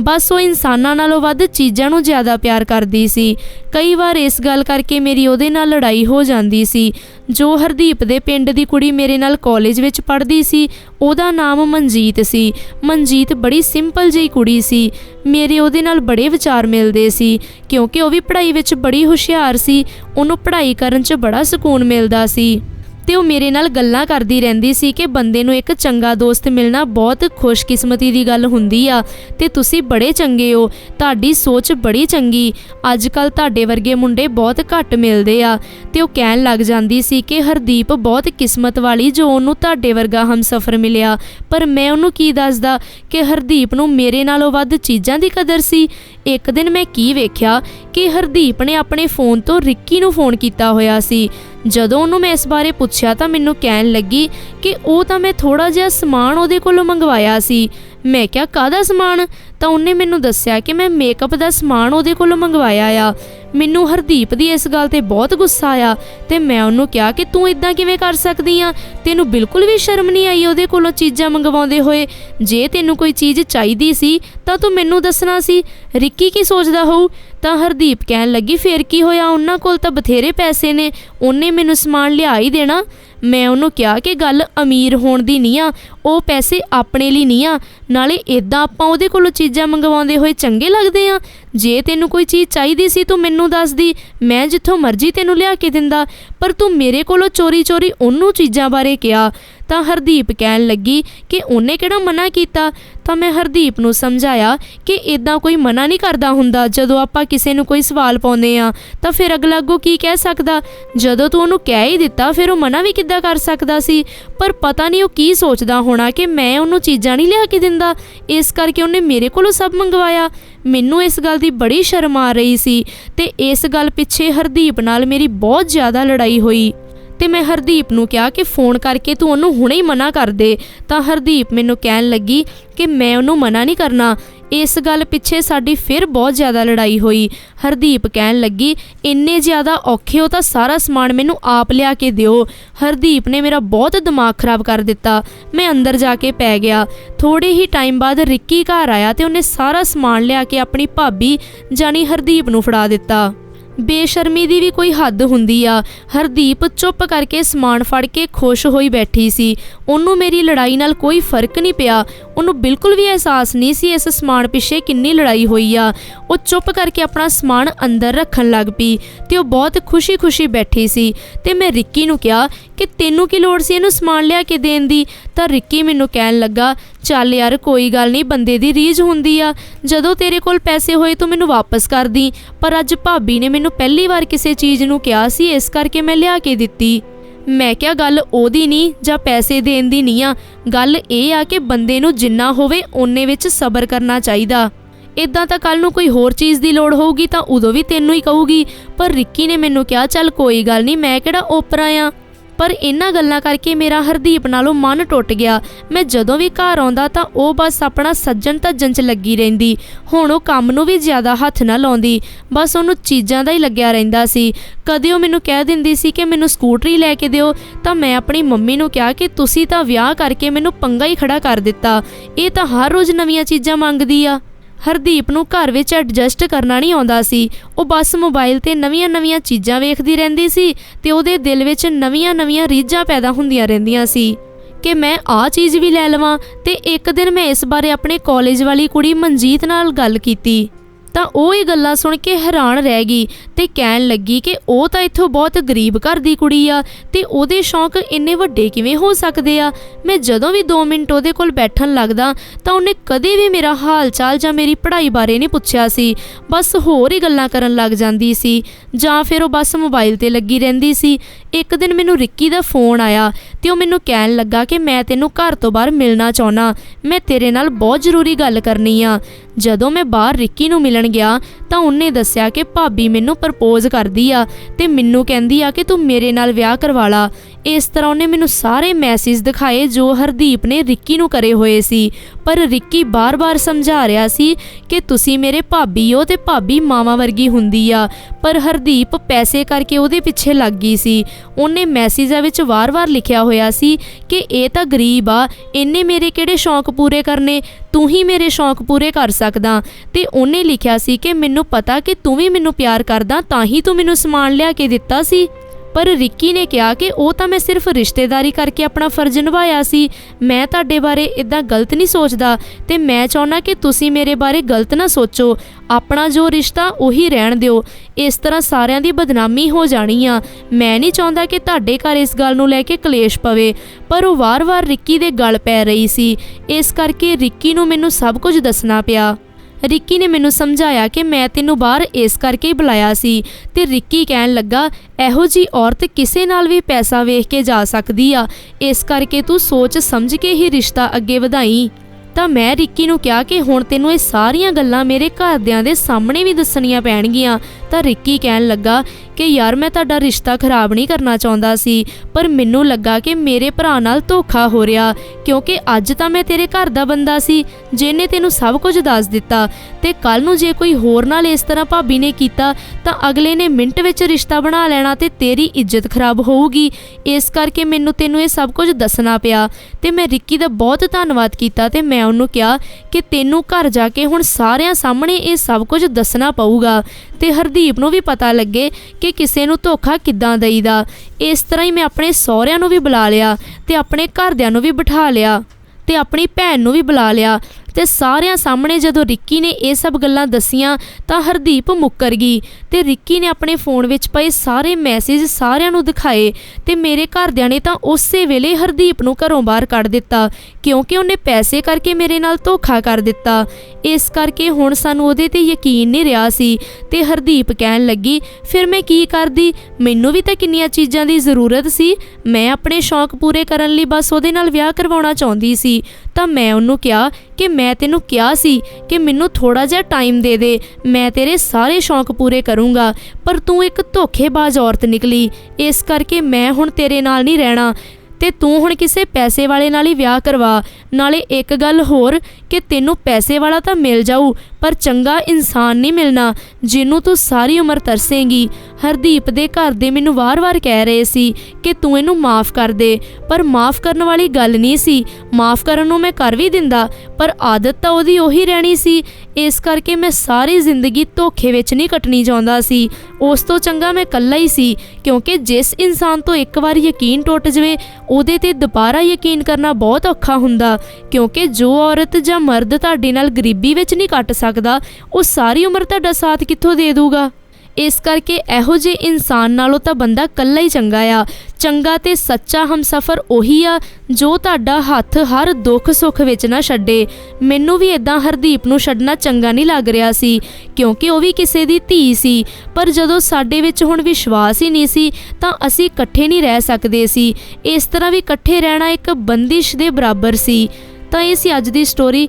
ਬਸ ਉਹ ਇਨਸਾਨਾਂ ਨਾਲੋਂ ਵੱਧ ਚੀਜ਼ਾਂ ਨੂੰ ਜ਼ਿਆਦਾ ਪਿਆਰ ਕਰਦੀ ਸੀ। ਕਈ ਵਾਰ ਇਸ ਗੱਲ ਕਰਕੇ ਮੇਰੀ ਉਹਦੇ ਨਾਲ ਲੜਾਈ ਹੋ ਜਾਂਦੀ ਸੀ। ਜੋ ਹਰਦੀਪ ਦੇ ਪਿੰਡ ਦੀ ਕੁੜੀ ਮੇਰੇ ਨਾਲ ਕਾਲਜ ਵਿੱਚ ਪੜ੍ਹਦੀ ਸੀ, ਉਹਦਾ ਨਾਮ ਮਨਜੀਤ ਸੀ। ਮਨਜੀਤ ਬੜੀ ਸਿੰਪਲ ਜਿਹੀ ਕੁੜੀ ਸੀ। ਮੇਰੇ ਉਹਦੇ ਨਾਲ ਬੜੇ ਵਿਚਾਰ ਮਿਲਦੇ ਸੀ, ਕਿਉਂਕਿ ਉਹ ਵੀ ਪੜ੍ਹਾਈ ਵਿੱਚ ਬੜੀ ਹੁਸ਼ਿਆਰ ਸੀ। ਉਹਨੂੰ ਪੜ੍ਹਾਈ ਕਰਨ 'ਚ ਬੜਾ ਸਕੂਨ ਮਿਲਦਾ ਸੀ। ਤੇ ਉਹ ਮੇਰੇ ਨਾਲ ਗੱਲਾਂ ਕਰਦੀ ਰਹਿੰਦੀ ਸੀ ਕਿ ਬੰਦੇ ਨੂੰ ਇੱਕ ਚੰਗਾ ਦੋਸਤ ਮਿਲਣਾ ਬਹੁਤ ਖੁਸ਼ਕਿਸਮਤੀ ਦੀ ਗੱਲ ਹੁੰਦੀ ਆ। ਤੇ ਤੁਸੀਂ ਬੜੇ ਚੰਗੇ ਹੋ। ਤੁਹਾਡੀ ਸੋਚ ਬੜੀ ਚੰਗੀ। ਅੱਜ ਕੱਲ ਤੁਹਾਡੇ ਵਰਗੇ ਮੁੰਡੇ ਬਹੁਤ ਘੱਟ ਮਿਲਦੇ ਆ। ਤੇ ਉਹ ਕਹਿਣ ਲੱਗ ਜਾਂਦੀ ਸੀ ਕਿ ਹਰਦੀਪ ਬਹੁਤ ਕਿਸਮਤ ਵਾਲੀ ਜੋ ਉਹਨੂੰ ਤੁਹਾਡੇ ਵਰਗਾ ਹਮਸਫਰ ਮਿਲਿਆ। ਪਰ ਮੈਂ ਉਹਨੂੰ ਕੀ ਦੱਸਦਾ ਕਿ ਹਰਦੀਪ ਨੂੰ ਮੇਰੇ ਨਾਲੋਂ ਵੱਧ ਚੀਜ਼ਾਂ ਦੀ ਕਦਰ ਸੀ। ਇੱਕ ਦਿਨ ਮੈਂ ਕੀ ਵੇਖਿਆ ਕਿ ਹਰਦੀਪ ਨੇ ਆਪਣੇ ਫੋਨ ਤੋਂ ਰਿੱਕੀ ਨੂੰ ਫੋਨ ਕੀਤਾ ਹੋਇਆ ਸੀ। ਜਦੋਂ ਉਹਨੂੰ ਮੈਂ ਇਸ ਬਾਰੇ ਪੁੱਛਿਆ ਤਾਂ ਮੈਨੂੰ ਕਹਿਣ ਲੱਗੀ ਕਿ ਉਹ ਤਾਂ ਮੈਂ ਥੋੜਾ ਜਿਹਾ ਸਮਾਨ ਉਹਦੇ ਕੋਲੋਂ ਮੰਗਵਾਇਆ ਸੀ। ਮੈਂ ਕਿਹਾ, ਕਾਹਦਾ ਸਮਾਨ? ਤਾਂ ਉਹਨੇ ਮੈਨੂੰ ਦੱਸਿਆ ਕਿ ਮੈਂ ਮੇਕਅਪ ਦਾ ਸਮਾਨ ਉਹਦੇ ਕੋਲੋਂ ਮੰਗਵਾਇਆ ਆ। ਮੈਨੂੰ ਹਰਦੀਪ ਦੀ ਇਸ ਗੱਲ ਤੇ ਬਹੁਤ ਗੁੱਸਾ ਆਇਆ ਤੇ ਮੈਂ ਉਹਨੂੰ ਕਿਹਾ ਕਿ ਤੂੰ ਇਦਾਂ ਕਿਵੇਂ ਕਰ ਸਕਦੀ ਆ? ਤੈਨੂੰ ਬਿਲਕੁਲ ਵੀ ਸ਼ਰਮ ਨਹੀਂ ਆਈ ਉਹਦੇ ਕੋਲੋਂ ਚੀਜ਼ਾਂ ਮੰਗਵਾਉਂਦੇ ਹੋਏ? ਜੇ ਤੈਨੂੰ ਕੋਈ ਚੀਜ਼ ਚਾਹੀਦੀ ਸੀ ਤਾਂ ਤੂੰ ਮੈਨੂੰ ਦੱਸਣਾ ਸੀ। ਰਿੱਕੀ ਕੀ ਸੋਚਦਾ ਹੋਊ? ਤਾਂ ਹਰਦੀਪ ਕਹਿਣ ਲੱਗੀ, ਫੇਰ ਕੀ ਹੋਇਆ? ਉਹਨਾਂ ਕੋਲ ਤਾਂ ਬਥੇਰੇ ਪੈਸੇ ਨੇ। ਉਹਨੇ ਮੈਨੂੰ ਸਮਾਨ ਲਿਆ ਹੀ ਦੇਣਾ। ਮੈਂ ਉਹਨੂੰ ਕਿਹਾ ਕਿ ਗੱਲ ਅਮੀਰ ਹੋਣ ਦੀ ਨਹੀਂ ਆ। ਉਹ ਪੈਸੇ ਆਪਣੇ ਲਈ ਨਹੀਂ ਆ। ਨਾਲੇ ਇਦਾਂ ਆਪਾਂ ਉਹਦੇ ਕੋਲੋਂ ਚੀਜ਼ਾਂ ਮੰਗਵਾਉਂਦੇ ਹੋਏ ਚੰਗੇ ਲੱਗਦੇ ਆ। ਜੇ ਤੈਨੂੰ ਕੋਈ ਚੀਜ਼ ਚਾਹੀਦੀ ਸੀ, ਤੂੰ ਮੈਨੂੰ ਦੱਸਦੀ ਮੈਂ ਜਿੱਥੋਂ ਮਰਜ਼ੀ ਤੈਨੂੰ ਲਿਆ ਕੇ ਦਿੰਦਾ। ਪਰ ਤੂੰ ਮੇਰੇ ਕੋਲੋਂ ਚੋਰੀ-ਚੋਰੀ ਉਹਨੂੰ ਚੀਜ਼ਾਂ ਬਾਰੇ ਕਿਹਾ। ਤਾਂ ਹਰਦੀਪ ਕਹਿਣ ਲੱਗੀ ਕਿ ਉਹਨੇ ਕਿਹੜਾ ਮਨਾ ਕੀਤਾ? ਤਾਂ ਮੈਂ ਹਰਦੀਪ ਨੂੰ ਸਮਝਾਇਆ ਕਿ ਇਦਾਂ ਕੋਈ ਮਨਾ ਨਹੀਂ ਕਰਦਾ ਹੁੰਦਾ। ਜਦੋਂ ਆਪਾਂ ਕਿਸੇ ਨੂੰ ਕੋਈ ਸਵਾਲ ਪਾਉਂਦੇ ਆ ਤਾਂ ਫਿਰ ਅਗਲਾ ਅੱਗੋਂ ਕੀ ਕਹਿ ਸਕਦਾ? ਜਦੋਂ ਤੂੰ ਉਹਨੂੰ ਕਹਿ ਹੀ ਦਿੱਤਾ, ਫਿਰ ਉਹ ਮਨਾ ਵੀ ਕਿੱਦਾਂ ਕਰ ਸਕਦਾ ਸੀ? ਪਰ ਪਤਾ ਨਹੀਂ ਉਹ ਕੀ ਸੋਚਦਾ ਹੋਣਾ ਕਿ ਮੈਂ ਉਹਨੂੰ ਚੀਜ਼ਾਂ ਨਹੀਂ ਲਿਆ ਕੇ ਦਿੰਦਾ। ਇਸ ਕਰਕੇ ਉਹਨੇ ਮੇਰੇ ਕੋਲੋਂ ਸਭ ਮੰਗਵਾਇਆ। ਮੈਨੂੰ ਇਸ ਗੱਲ ਦੀ ਬੜੀ ਸ਼ਰਮ ਆ ਰਹੀ ਸੀ ਤੇ ਇਸ ਗੱਲ ਪਿੱਛੇ ਹਰਦੀਪ ਨਾਲ ਮੇਰੀ ਬਹੁਤ ਜ਼ਿਆਦਾ ਲੜਾਈ ਹੋਈ। ਤੇ ਮੈਂ ਹਰਦੀਪ ਨੂੰ ਕਿਹਾ ਕਿ ਫੋਨ ਕਰਕੇ ਤੂੰ ਉਹਨੂੰ ਹੁਣੇ ਹੀ ਮਨਾ ਕਰ ਦੇ। ਤਾਂ ਹਰਦੀਪ ਮੈਨੂੰ ਕਹਿਣ ਲੱਗੀ ਕਿ ਮੈਂ ਉਹਨੂੰ ਮਨਾ ਨਹੀਂ ਕਰਨਾ। ਇਸ ਗੱਲ ਪਿੱਛੇ ਸਾਡੀ ਫਿਰ ਬਹੁਤ ਜ਼ਿਆਦਾ ਲੜਾਈ ਹੋਈ। ਹਰਦੀਪ ਕਹਿਣ ਲੱਗੀ, ਇੰਨੇ ਜ਼ਿਆਦਾ ਔਖੇ ਹੋ ਤਾਂ ਸਾਰਾ ਸਮਾਨ ਮੈਨੂੰ ਆਪ ਲਿਆ ਕੇ ਦਿਓ। ਹਰਦੀਪ ਨੇ ਮੇਰਾ ਬਹੁਤ ਦਿਮਾਗ ਖਰਾਬ ਕਰ ਦਿੱਤਾ। ਮੈਂ ਅੰਦਰ ਜਾ ਕੇ ਪੈ ਗਿਆ। ਥੋੜੇ ਹੀ ਟਾਈਮ ਬਾਅਦ ਰਿੱਕੀ ਘਰ ਆਇਆ ਤੇ ਉਹਨੇ ਸਾਰਾ ਸਮਾਨ ਲਿਆ ਕੇ ਆਪਣੀ ਭਾਬੀ ਜਾਨੀ ਹਰਦੀਪ ਨੂੰ ਫੜਾ ਦਿੱਤਾ। ਬੇਸ਼ਰਮੀ ਦੀ ਵੀ ਕੋਈ ਹੱਦ ਹੁੰਦੀ ਆ। ਹਰਦੀਪ ਚੁੱਪ ਕਰਕੇ ਸਮਾਨ ਫੜ ਕੇ ਖੁਸ਼ ਹੋਈ ਬੈਠੀ ਸੀ। ਉਹਨੂੰ ਮੇਰੀ ਲੜਾਈ ਨਾਲ ਕੋਈ ਫ਼ਰਕ ਨਹੀਂ ਪਿਆ। ਉਹਨੂੰ ਬਿਲਕੁਲ ਵੀ ਅਹਿਸਾਸ ਨਹੀਂ ਸੀ ਇਸ ਸਮਾਨ ਪਿੱਛੇ ਕਿੰਨੀ ਲੜਾਈ ਹੋਈ ਆ। ਉਹ ਚੁੱਪ ਕਰਕੇ ਆਪਣਾ ਸਮਾਨ ਅੰਦਰ ਰੱਖਣ ਲੱਗ ਪਈ ਤੇ ਉਹ ਬਹੁਤ ਖੁਸ਼ੀ-ਖੁਸ਼ੀ ਬੈਠੀ ਸੀ। ਤੇ ਮੈਂ ਰਿੱਕੀ ਨੂੰ ਕਿਹਾ ਕਿ ਤੈਨੂੰ ਕੀ ਲੋੜ ਸੀ ਇਹਨੂੰ ਸਮਾਨ ਲਿਆ ਕੇ ਦੇਣ ਦੀ? ਤਾਂ ਰਿੱਕੀ ਮੈਨੂੰ ਕਹਿਣ ਲੱਗਾ ਚੱਲ ਯਾਰ, ਕੋਈ ਗੱਲ ਨਹੀਂ, ਬੰਦੇ ਦੀ ਰੀਝ ਹੁੰਦੀ ਆ। ਜਦੋਂ ਤੇਰੇ ਕੋਲ ਪੈਸੇ ਹੋਏ ਤੂੰ ਮੈਨੂੰ ਵਾਪਸ ਕਰ ਦੀ। ਪਰ ਅੱਜ ਭਾਬੀ ਨੇ ਮੈਨੂੰ ਪਹਿਲੀ ਵਾਰ ਕਿਸੇ ਚੀਜ਼ ਨੂੰ ਕਿਹਾ ਸੀ, ਇਸ ਕਰਕੇ ਮੈਂ ਲਿਆ ਕੇ ਦਿੱਤੀ। ਮੈਂ ਕਿਹਾ, ਗੱਲ ਉਹਦੀ ਨਹੀਂ, ਜਾਂ ਪੈਸੇ ਦੇਣ ਦੀ ਨਹੀਂ ਆ। ਗੱਲ ਇਹ ਆ ਕਿ ਬੰਦੇ ਨੂੰ ਜਿੰਨਾ ਹੋਵੇ, ਓਨੇ ਵਿੱਚ ਸਬਰ ਕਰਨਾ ਚਾਹੀਦਾ। ਇਦਾਂ ਤਾਂ ਕੱਲ ਨੂੰ ਕੋਈ ਹੋਰ ਚੀਜ਼ ਦੀ ਲੋੜ ਹੋਊਗੀ, ਤਾਂ ਉਦੋਂ ਵੀ ਤੈਨੂੰ ਹੀ ਕਹੂਗੀ। ਪਰ ਰਿੱਕੀ ਨੇ ਮੈਨੂੰ ਕਿਹਾ, ਚੱਲ ਕੋਈ ਗੱਲ ਨਹੀਂ, ਮੈਂ ਕਿਹੜਾ ਓਪਰਾ ਆ? ਪਰ ਇਹਨਾਂ ਗੱਲਾਂ ਕਰਕੇ ਮੇਰਾ ਹਰਦੀਪ ਨਾਲੋਂ ਮਨ ਟੁੱਟ ਗਿਆ। ਮੈਂ ਜਦੋਂ ਵੀ ਘਰ ਆਉਂਦਾ ਤਾਂ ਉਹ ਬਸ ਆਪਣਾ ਸੱਜਣ ਧੱਜਣ 'ਚ ਲੱਗੀ ਰਹਿੰਦੀ। ਹੁਣ ਉਹ ਕੰਮ ਨੂੰ ਵੀ ਜ਼ਿਆਦਾ ਹੱਥ ਨਾ ਲਾਉਂਦੀ। ਬਸ ਉਹਨੂੰ ਚੀਜ਼ਾਂ ਦਾ ਹੀ ਲੱਗਿਆ ਰਹਿੰਦਾ ਸੀ। ਕਦੇ ਉਹ ਮੈਨੂੰ ਕਹਿ ਦਿੰਦੀ ਸੀ ਕਿ ਮੈਨੂੰ ਸਕੂਟਰੀ ਲੈ ਕੇ ਦਿਓ। ਤਾਂ ਮੈਂ ਆਪਣੀ ਮੰਮੀ ਨੂੰ ਕਿਹਾ ਕਿ ਤੁਸੀਂ ਤਾਂ ਵਿਆਹ ਕਰਕੇ ਮੈਨੂੰ ਪੰਗਾ ਹੀ ਖੜਾ ਕਰ ਦਿੱਤਾ। ਇਹ ਤਾਂ ਹਰ ਰੋਜ਼ ਨਵੀਆਂ ਚੀਜ਼ਾਂ ਮੰਗਦੀ ਆ। ਹਰਦੀਪ ਨੂੰ ਘਰ ਵਿੱਚ ਐਡਜਸਟ ਕਰਨਾ ਨਹੀਂ ਆਉਂਦਾ ਸੀ। ਉਹ ਬਸ ਮੋਬਾਈਲ ਤੇ ਨਵੀਆਂ-ਨਵੀਆਂ ਚੀਜ਼ਾਂ ਵੇਖਦੀ ਰਹਿੰਦੀ ਸੀ ਤੇ ਉਹਦੇ ਦਿਲ ਵਿੱਚ ਨਵੀਆਂ-ਨਵੀਆਂ ਰੀਝਾਂ ਪੈਦਾ ਹੁੰਦੀਆਂ ਰਹਿੰਦੀਆਂ ਸੀ ਕਿ ਮੈਂ ਆਹ ਚੀਜ਼ ਵੀ ਲੈ ਲਵਾਂ ਤੇ ਇੱਕ ਦਿਨ ਮੈਂ ਇਸ ਬਾਰੇ ਆਪਣੇ ਕਾਲਜ ਵਾਲੀ ਕੁੜੀ ਮਨਜੀਤ ਨਾਲ ਗੱਲ ਕੀਤੀ। ਤਾਂ ਉਹ ਇਹ ਗੱਲਾਂ ਸੁਣ ਕੇ ਹੈਰਾਨ ਰਹਿ ਗਈ ਤੇ ਕਹਿਣ ਲੱਗੀ ਕਿ ਉਹ ਤਾਂ ਇੱਥੋਂ ਬਹੁਤ ਗਰੀਬ ਘਰ ਦੀ ਕੁੜੀ ਆ ਤੇ ਉਹਦੇ ਸ਼ੌਂਕ ਇੰਨੇ ਵੱਡੇ ਕਿਵੇਂ ਹੋ ਸਕਦੇ ਆ? ਮੈਂ ਜਦੋਂ ਵੀ 2 ਮਿੰਟ ਉਹਦੇ ਕੋਲ ਬੈਠਣ ਲੱਗਦਾ ਤਾਂ ਉਹਨੇ ਕਦੇ ਵੀ ਮੇਰਾ ਹਾਲ ਚਾਲ ਜਾਂ ਮੇਰੀ ਪੜ੍ਹਾਈ ਬਾਰੇ ਨਹੀਂ ਪੁੱਛਿਆ ਸੀ। ਬਸ ਹੋਰ ਹੀ ਗੱਲਾਂ ਕਰਨ ਲੱਗ ਜਾਂਦੀ ਸੀ ਜਾਂ ਫਿਰ ਉਹ ਬਸ ਮੋਬਾਈਲ ਤੇ ਲੱਗੀ ਰਹਿੰਦੀ ਸੀ। ਇੱਕ ਦਿਨ ਮੈਨੂੰ ਰਿੱਕੀ ਦਾ ਫੋਨ ਆਇਆ ਤੇ ਉਹ ਮੈਨੂੰ ਕਹਿਣ ਲੱਗਾ ਕਿ ਮੈਂ ਤੈਨੂੰ ਘਰ ਤੋਂ ਬਾਹਰ ਮਿਲਣਾ ਚਾਹਣਾ ਮੈਂ ਤੇਰੇ ਨਾਲ ਬਹੁਤ ਜ਼ਰੂਰੀ ਗੱਲ ਕਰਨੀ ਆ। ਜਦੋਂ ਮੈਂ ਬਾਹਰ ਰਿੱਕੀ ਨੂੰ ਮਿਲਣ ਗਿਆ ਤਾਂ ਉਹਨੇ ਦੱਸਿਆ ਕਿ ਭਾਬੀ ਮੈਨੂੰ ਪ੍ਰਪੋਜ਼ ਕਰਦੀ ਆ ਤੇ ਮੈਨੂੰ ਕਹਿੰਦੀ ਆ ਕਿ ਤੂੰ ਮੇਰੇ ਨਾਲ ਵਿਆਹ ਕਰਵਾ ਲਾ। ਇਸ ਤਰ੍ਹਾਂ ਉਹਨੇ ਮੈਨੂੰ ਸਾਰੇ ਮੈਸੇਜ ਦਿਖਾਏ ਜੋ ਹਰਦੀਪ ਨੇ ਰਿੱਕੀ ਨੂੰ ਕਰੇ ਹੋਏ ਸੀ। ਪਰ ਰਿੱਕੀ ਬਾਰ-ਬਾਰ ਸਮਝਾ ਰਿਹਾ ਸੀ ਕਿ ਤੁਸੀਂ ਮੇਰੇ ਭਾਬੀ ਹੋ ਤੇ ਭਾਬੀ ਮਾਵਾ ਵਰਗੀ ਹੁੰਦੀ ਆ। ਪਰ ਹਰਦੀਪ ਪੈਸੇ ਕਰਕੇ ਉਹਦੇ ਪਿੱਛੇ ਲੱਗ ਗਈ ਸੀ। ਉਹਨੇ ਮੈਸੇਜਾਂ ਵਿੱਚ ਵਾਰ-ਵਾਰ ਲਿਖਿਆ ਹੋਇਆ ਸੀ ਕਿ ਇਹ ਤਾਂ ਗਰੀਬ ਆ, ਇਹਨੇ ਮੇਰੇ ਕਿਹੜੇ ਸ਼ੌਂਕ ਪੂਰੇ ਕਰਨੇ? ਤੂੰ ਹੀ ਮੇਰੇ ਸ਼ੌਂਕ ਪੂਰੇ ਕਰ ਸਕਦਾ। ਤੇ ਉਹਨੇ ਲਿਖਿਆ ਸੀ ਕਿ ਮੈਨੂੰ ਪਤਾ ਕਿ ਤੂੰ ਵੀ ਮੈਨੂੰ ਪਿਆਰ ਕਰਦਾ, ਤਾਂ ਹੀ ਤੂੰ ਮੈਨੂੰ ਸਮਾਨ ਲਿਆ ਕੇ ਦਿੱਤਾ ਸੀ। ਪਰ ਰਿੱਕੀ ਨੇ ਕਿਹਾ ਕਿ ਉਹ ਤਾਂ ਮੈਂ ਸਿਰਫ ਰਿਸ਼ਤੇਦਾਰੀ ਕਰਕੇ ਆਪਣਾ ਫਰਜ਼ ਨਿਭਾਇਆ ਸੀ। ਮੈਂ ਤੁਹਾਡੇ ਬਾਰੇ ਇਦਾਂ ਗਲਤ ਨਹੀਂ ਸੋਚਦਾ ਤੇ ਮੈਂ ਚਾਹੁੰਦਾ ਕਿ ਤੁਸੀਂ ਮੇਰੇ ਬਾਰੇ ਗਲਤ ਨਾ ਸੋਚੋ। ਆਪਣਾ ਜੋ ਰਿਸ਼ਤਾ ਉਹੀ ਰਹਿਣ ਦਿਓ। ਇਸ ਤਰ੍ਹਾਂ ਸਾਰਿਆਂ ਦੀ ਬਦਨਾਮੀ ਹੋ ਜਾਣੀ ਆ। ਮੈਂ ਨਹੀਂ ਚਾਹੁੰਦਾ ਕਿ ਤੁਹਾਡੇ ਘਰ ਇਸ ਗੱਲ ਨੂੰ ਲੈ ਕੇ ਕਲੇਸ਼ ਪਵੇ, ਪਰ ਉਹ ਵਾਰ-ਵਾਰ ਰਿੱਕੀ ਦੇ ਗਲ ਪੈ ਰਹੀ ਸੀ। ਇਸ ਕਰਕੇ ਰਿੱਕੀ ਨੂੰ ਮੈਨੂੰ ਸਭ ਕੁਝ ਦੱਸਣਾ ਪਿਆ। ਰਿੱਕੀ ਨੇ ਮੈਨੂੰ ਸਮਝਾਇਆ ਕਿ ਮੈਂ ਤੈਨੂੰ ਬਾਹਰ ਇਸ ਕਰਕੇ ਬੁਲਾਇਆ ਸੀ ਤੇ ਰਿੱਕੀ ਕਹਿਣ ਲੱਗਾ, ਇਹੋ ਜੀ ਔਰਤ ਕਿਸੇ ਨਾਲ ਵੀ ਪੈਸਾ ਵੇਖ ਕੇ ਜਾ ਸਕਦੀ ਆ। ਇਸ ਕਰਕੇ ਤੂੰ ਸੋਚ ਸਮਝ ਕੇ ਹੀ ਰਿਸ਼ਤਾ ਅੱਗੇ ਵਧਾਈ। ਤਾਂ ਮੈਂ ਰਿੱਕੀ ਨੂੰ ਕਿਹਾ ਕਿ ਹੁਣ ਤੈਨੂੰ ਇਹ ਸਾਰੀਆਂ ਗੱਲਾਂ ਮੇਰੇ ਘਰਦਿਆਂ ਦੇ ਸਾਹਮਣੇ ਵੀ ਦੱਸਣੀਆਂ ਪੈਣਗੀਆਂ। ਤਾਂ ਰਿੱਕੀ ਕਹਿਣ ਲੱਗਾ ਕਿ ਯਾਰ ਮੈਂ ਤੁਹਾਡਾ ਰਿਸ਼ਤਾ ਖਰਾਬ ਨਹੀਂ ਕਰਨਾ ਚਾਹੁੰਦਾ ਸੀ, ਪਰ ਮੈਨੂੰ ਲੱਗਾ ਕਿ ਮੇਰੇ ਭਰਾ ਨਾਲ ਧੋਖਾ ਹੋ ਰਿਹਾ, ਕਿਉਂਕਿ ਅੱਜ ਤਾਂ ਮੈਂ ਤੇਰੇ ਘਰ ਦਾ ਬੰਦਾ ਸੀ, ਜਿਹਨੇ ਤੈਨੂੰ ਸਭ ਕੁਝ ਦੱਸ ਦਿੱਤਾ ਤੇ ਕੱਲ ਨੂੰ ਜੇ ਕੋਈ ਹੋਰ ਨਾਲ ਇਸ ਤਰ੍ਹਾਂ ਭਾਬੀ ਨੇ ਕੀਤਾ, ਤਾਂ ਅਗਲੇ ਨੇ ਮਿੰਟ ਵਿੱਚ ਰਿਸ਼ਤਾ ਬਣਾ ਲੈਣਾ ਤੇ ਤੇਰੀ ਇੱਜ਼ਤ ਖਰਾਬ ਹੋਊਗੀ। ਇਸ ਕਰਕੇ ਮੈਨੂੰ ਤੈਨੂੰ ਇਹ ਸਭ ਕੁਝ ਦੱਸਣਾ ਪਿਆ ਤੇ ਮੈਂ ਰਿੱਕੀ ਦਾ ਬਹੁਤ ਧੰਨਵਾਦ ਕੀਤਾ ਤੇ ਮੈਂ ਉਹਨੂੰ ਕਿਹਾ ਕਿ ਤੈਨੂੰ ਘਰ ਜਾ ਕੇ ਹੁਣ ਸਾਰਿਆਂ ਸਾਹਮਣੇ ਇਹ ਸਭ ਕੁਝ ਦੱਸਣਾ ਪਊਗਾ ਤੇ ਦੀਪ ਨੂੰ ਵੀ ਪਤਾ ਲੱਗੇ ਕਿ ਕਿਸੇ ਨੂੰ ਧੋਖਾ ਕਿੱਦਾਂ ਦਈਦਾ। ਇਸ ਤਰ੍ਹਾਂ ਹੀ ਮੈਂ ਆਪਣੇ ਸਹੁਰਿਆਂ ਨੂੰ ਵੀ ਬੁਲਾ ਲਿਆ ਤੇ ਆਪਣੇ ਘਰਦਿਆਂ ਨੂੰ ਵੀ ਬਿਠਾ ਲਿਆ ਤੇ ਆਪਣੀ ਭੈਣ ਨੂੰ ਵੀ ਬੁਲਾ ਲਿਆ। ਤੇ ਸਾਰਿਆਂ ਸਾਹਮਣੇ ਜਦੋਂ ਰਿੱਕੀ ਨੇ ਇਹ ਸਭ ਗੱਲਾਂ ਦੱਸੀਆਂ ਤਾਂ ਹਰਦੀਪ ਮੁੱਕਰ ਗਈ ਤੇ ਰਿੱਕੀ ਨੇ ਆਪਣੇ ਫੋਨ ਵਿੱਚ ਪਏ ਸਾਰੇ ਮੈਸੇਜ ਸਾਰਿਆਂ ਨੂੰ ਦਿਖਾਏ ਤੇ ਮੇਰੇ ਘਰਦਿਆਂ ਨੇ ਤਾਂ ਉਸੇ ਵੇਲੇ ਹਰਦੀਪ ਨੂੰ ਘਰੋਂ ਬਾਹਰ ਕੱਢ ਦਿੱਤਾ, ਕਿਉਂਕਿ ਉਹਨੇ ਪੈਸੇ ਕਰਕੇ ਮੇਰੇ ਨਾਲ ਧੋਖਾ ਕਰ ਦਿੱਤਾ। ਇਸ ਕਰਕੇ ਹੁਣ ਸਾਨੂੰ ਉਹਦੇ ਤੇ ਯਕੀਨ ਨਹੀਂ ਰਿਹਾ ਸੀ ਤੇ ਹਰਦੀਪ ਕਹਿਣ ਲੱਗੀ, ਫਿਰ ਮੈਂ ਕੀ ਕਰਦੀ? ਮੈਨੂੰ ਵੀ ਤਾਂ ਕਿੰਨੀਆਂ ਚੀਜ਼ਾਂ ਦੀ ਜ਼ਰੂਰਤ ਸੀ। ਮੈਂ ਆਪਣੇ ਸ਼ੌਂਕ ਪੂਰੇ ਕਰਨ ਲਈ ਬਸ ਉਹਦੇ ਨਾਲ ਵਿਆਹ ਕਰਵਾਉਣਾ ਚਾਹੁੰਦੀ ਸੀ। ਤਾਂ ਮੈਂ ਉਹਨੂੰ ਕਿਹਾ ਕਿ ਮੈਂ ਤੈਨੂੰ ਕਿਹਾ ਸੀ ਕਿ ਮੈਨੂੰ ਥੋੜਾ ਜਿਹਾ ਟਾਈਮ ਦੇ ਦੇ, ਮੈਂ ਤੇਰੇ ਸਾਰੇ ਸ਼ੌਂਕ ਪੂਰੇ ਕਰੂੰਗਾ, ਪਰ ਤੂੰ ਇੱਕ ਧੋਖੇਬਾਜ਼ ਔਰਤ ਨਿਕਲੀ। ਇਸ ਕਰਕੇ ਮੈਂ ਹੁਣ ਤੇਰੇ ਨਾਲ ਨਹੀਂ ਰਹਿਣਾ। ਤੇ ਤੂੰ ਹੁਣ ਕਿਸੇ ਪੈਸੇ ਵਾਲੇ ਨਾਲ ਹੀ ਵਿਆਹ ਕਰਵਾ। ਨਾਲੇ ਇੱਕ ਗੱਲ ਹੋਰ, ਕਿ ਤੈਨੂੰ ਪੈਸੇ ਵਾਲਾ ਤਾਂ ਮਿਲ ਜਾਊ, ਪਰ ਚੰਗਾ ਇਨਸਾਨ ਨਹੀਂ ਮਿਲਣਾ, ਜਿਹਨੂੰ ਤੂੰ ਸਾਰੀ ਉਮਰ ਤਰਸੇਂਗੀ। ਹਰਦੀਪ ਦੇ ਘਰ ਦੇ ਮੈਨੂੰ ਵਾਰ-ਵਾਰ ਕਹਿ ਰਹੇ ਸੀ ਕਿ ਤੂੰ ਇਹਨੂੰ ਮਾਫ ਕਰ ਦੇ, ਪਰ ਮਾਫ ਕਰਨ ਵਾਲੀ ਗੱਲ ਨਹੀਂ ਸੀ। ਮਾਫ ਕਰਨ ਨੂੰ ਮੈਂ ਕਰ ਵੀ ਦਿੰਦਾ, ਪਰ ਆਦਤ ਤਾਂ ਉਹਦੀ ਉਹੀ ਰਹਿਣੀ ਸੀ। ਇਸ ਕਰਕੇ ਮੈਂ ਸਾਰੀ ਜ਼ਿੰਦਗੀ ਧੋਖੇ ਵਿੱਚ ਨਹੀਂ ਕੱਟਣੀ ਚਾਹੁੰਦਾ ਸੀ। ਉਸ ਤੋਂ ਚੰਗਾ ਮੈਂ ਇਕੱਲਾ ਹੀ ਸੀ, ਕਿਉਂਕਿ ਜਿਸ ਇਨਸਾਨ ਤੋਂ ਇੱਕ ਵਾਰ ਯਕੀਨ ਟੁੱਟ ਜਵੇ, ਉਹਦੇ ਤੇ ਦੁਬਾਰਾ ਯਕੀਨ ਕਰਨਾ ਬਹੁਤ ਔਖਾ ਹੁੰਦਾ, ਕਿਉਂਕਿ ਜੋ ਔਰਤ ਜਾਂ ਮਰਦ ਤੁਹਾਡੇ ਨਾਲ ਗਰੀਬੀ ਵਿੱਚ ਨਹੀਂ ਕੱਟ ਸਕਦਾ, ਉਹ ਸਾਰੀ ਉਮਰ ਤੁਹਾਡਾ ਸਾਥ ਕਿੱਥੋਂ ਦੇ ਦੂਗਾ? ਇਸ ਕਰਕੇ ਇਹੋ ਜਿਹੇ ਇਨਸਾਨ ਨਾਲੋਂ ਤਾਂ ਬੰਦਾ ਇਕੱਲਾ ਹੀ ਚੰਗਾ ਆ। ਚੰਗਾ ਤੇ ਸੱਚਾ ਹਮਸਫਰ ਉਹੀ ਆ, ਜੋ ਤੁਹਾਡਾ ਹੱਥ ਹਰ ਦੁੱਖ ਸੁੱਖ ਵਿੱਚ ਨਾ ਛੱਡੇ। ਮੈਨੂੰ ਵੀ ਇਦਾਂ ਹਰਦੀਪ ਨੂੰ ਛੱਡਣਾ ਚੰਗਾ ਨਹੀਂ ਲੱਗ ਰਿਹਾ ਸੀ, ਕਿਉਂਕਿ ਉਹ ਵੀ ਕਿਸੇ ਦੀ ਧੀ ਸੀ। ਪਰ ਜਦੋਂ ਸਾਡੇ ਵਿੱਚ ਹੁਣ ਵਿਸ਼ਵਾਸ ਹੀ ਨਹੀਂ ਸੀ, ਤਾਂ ਅਸੀਂ ਇਕੱਠੇ ਨਹੀਂ ਰਹਿ ਸਕਦੇ ਸੀ। ਇਸ ਤਰ੍ਹਾਂ ਵੀ ਇਕੱਠੇ ਰਹਿਣਾ ਇੱਕ ਬੰਦਿਸ਼ ਦੇ ਬਰਾਬਰ ਸੀ। ਤਾਂ ਇਹ ਸੀ ਅੱਜ ਦੀ ਸਟੋਰੀ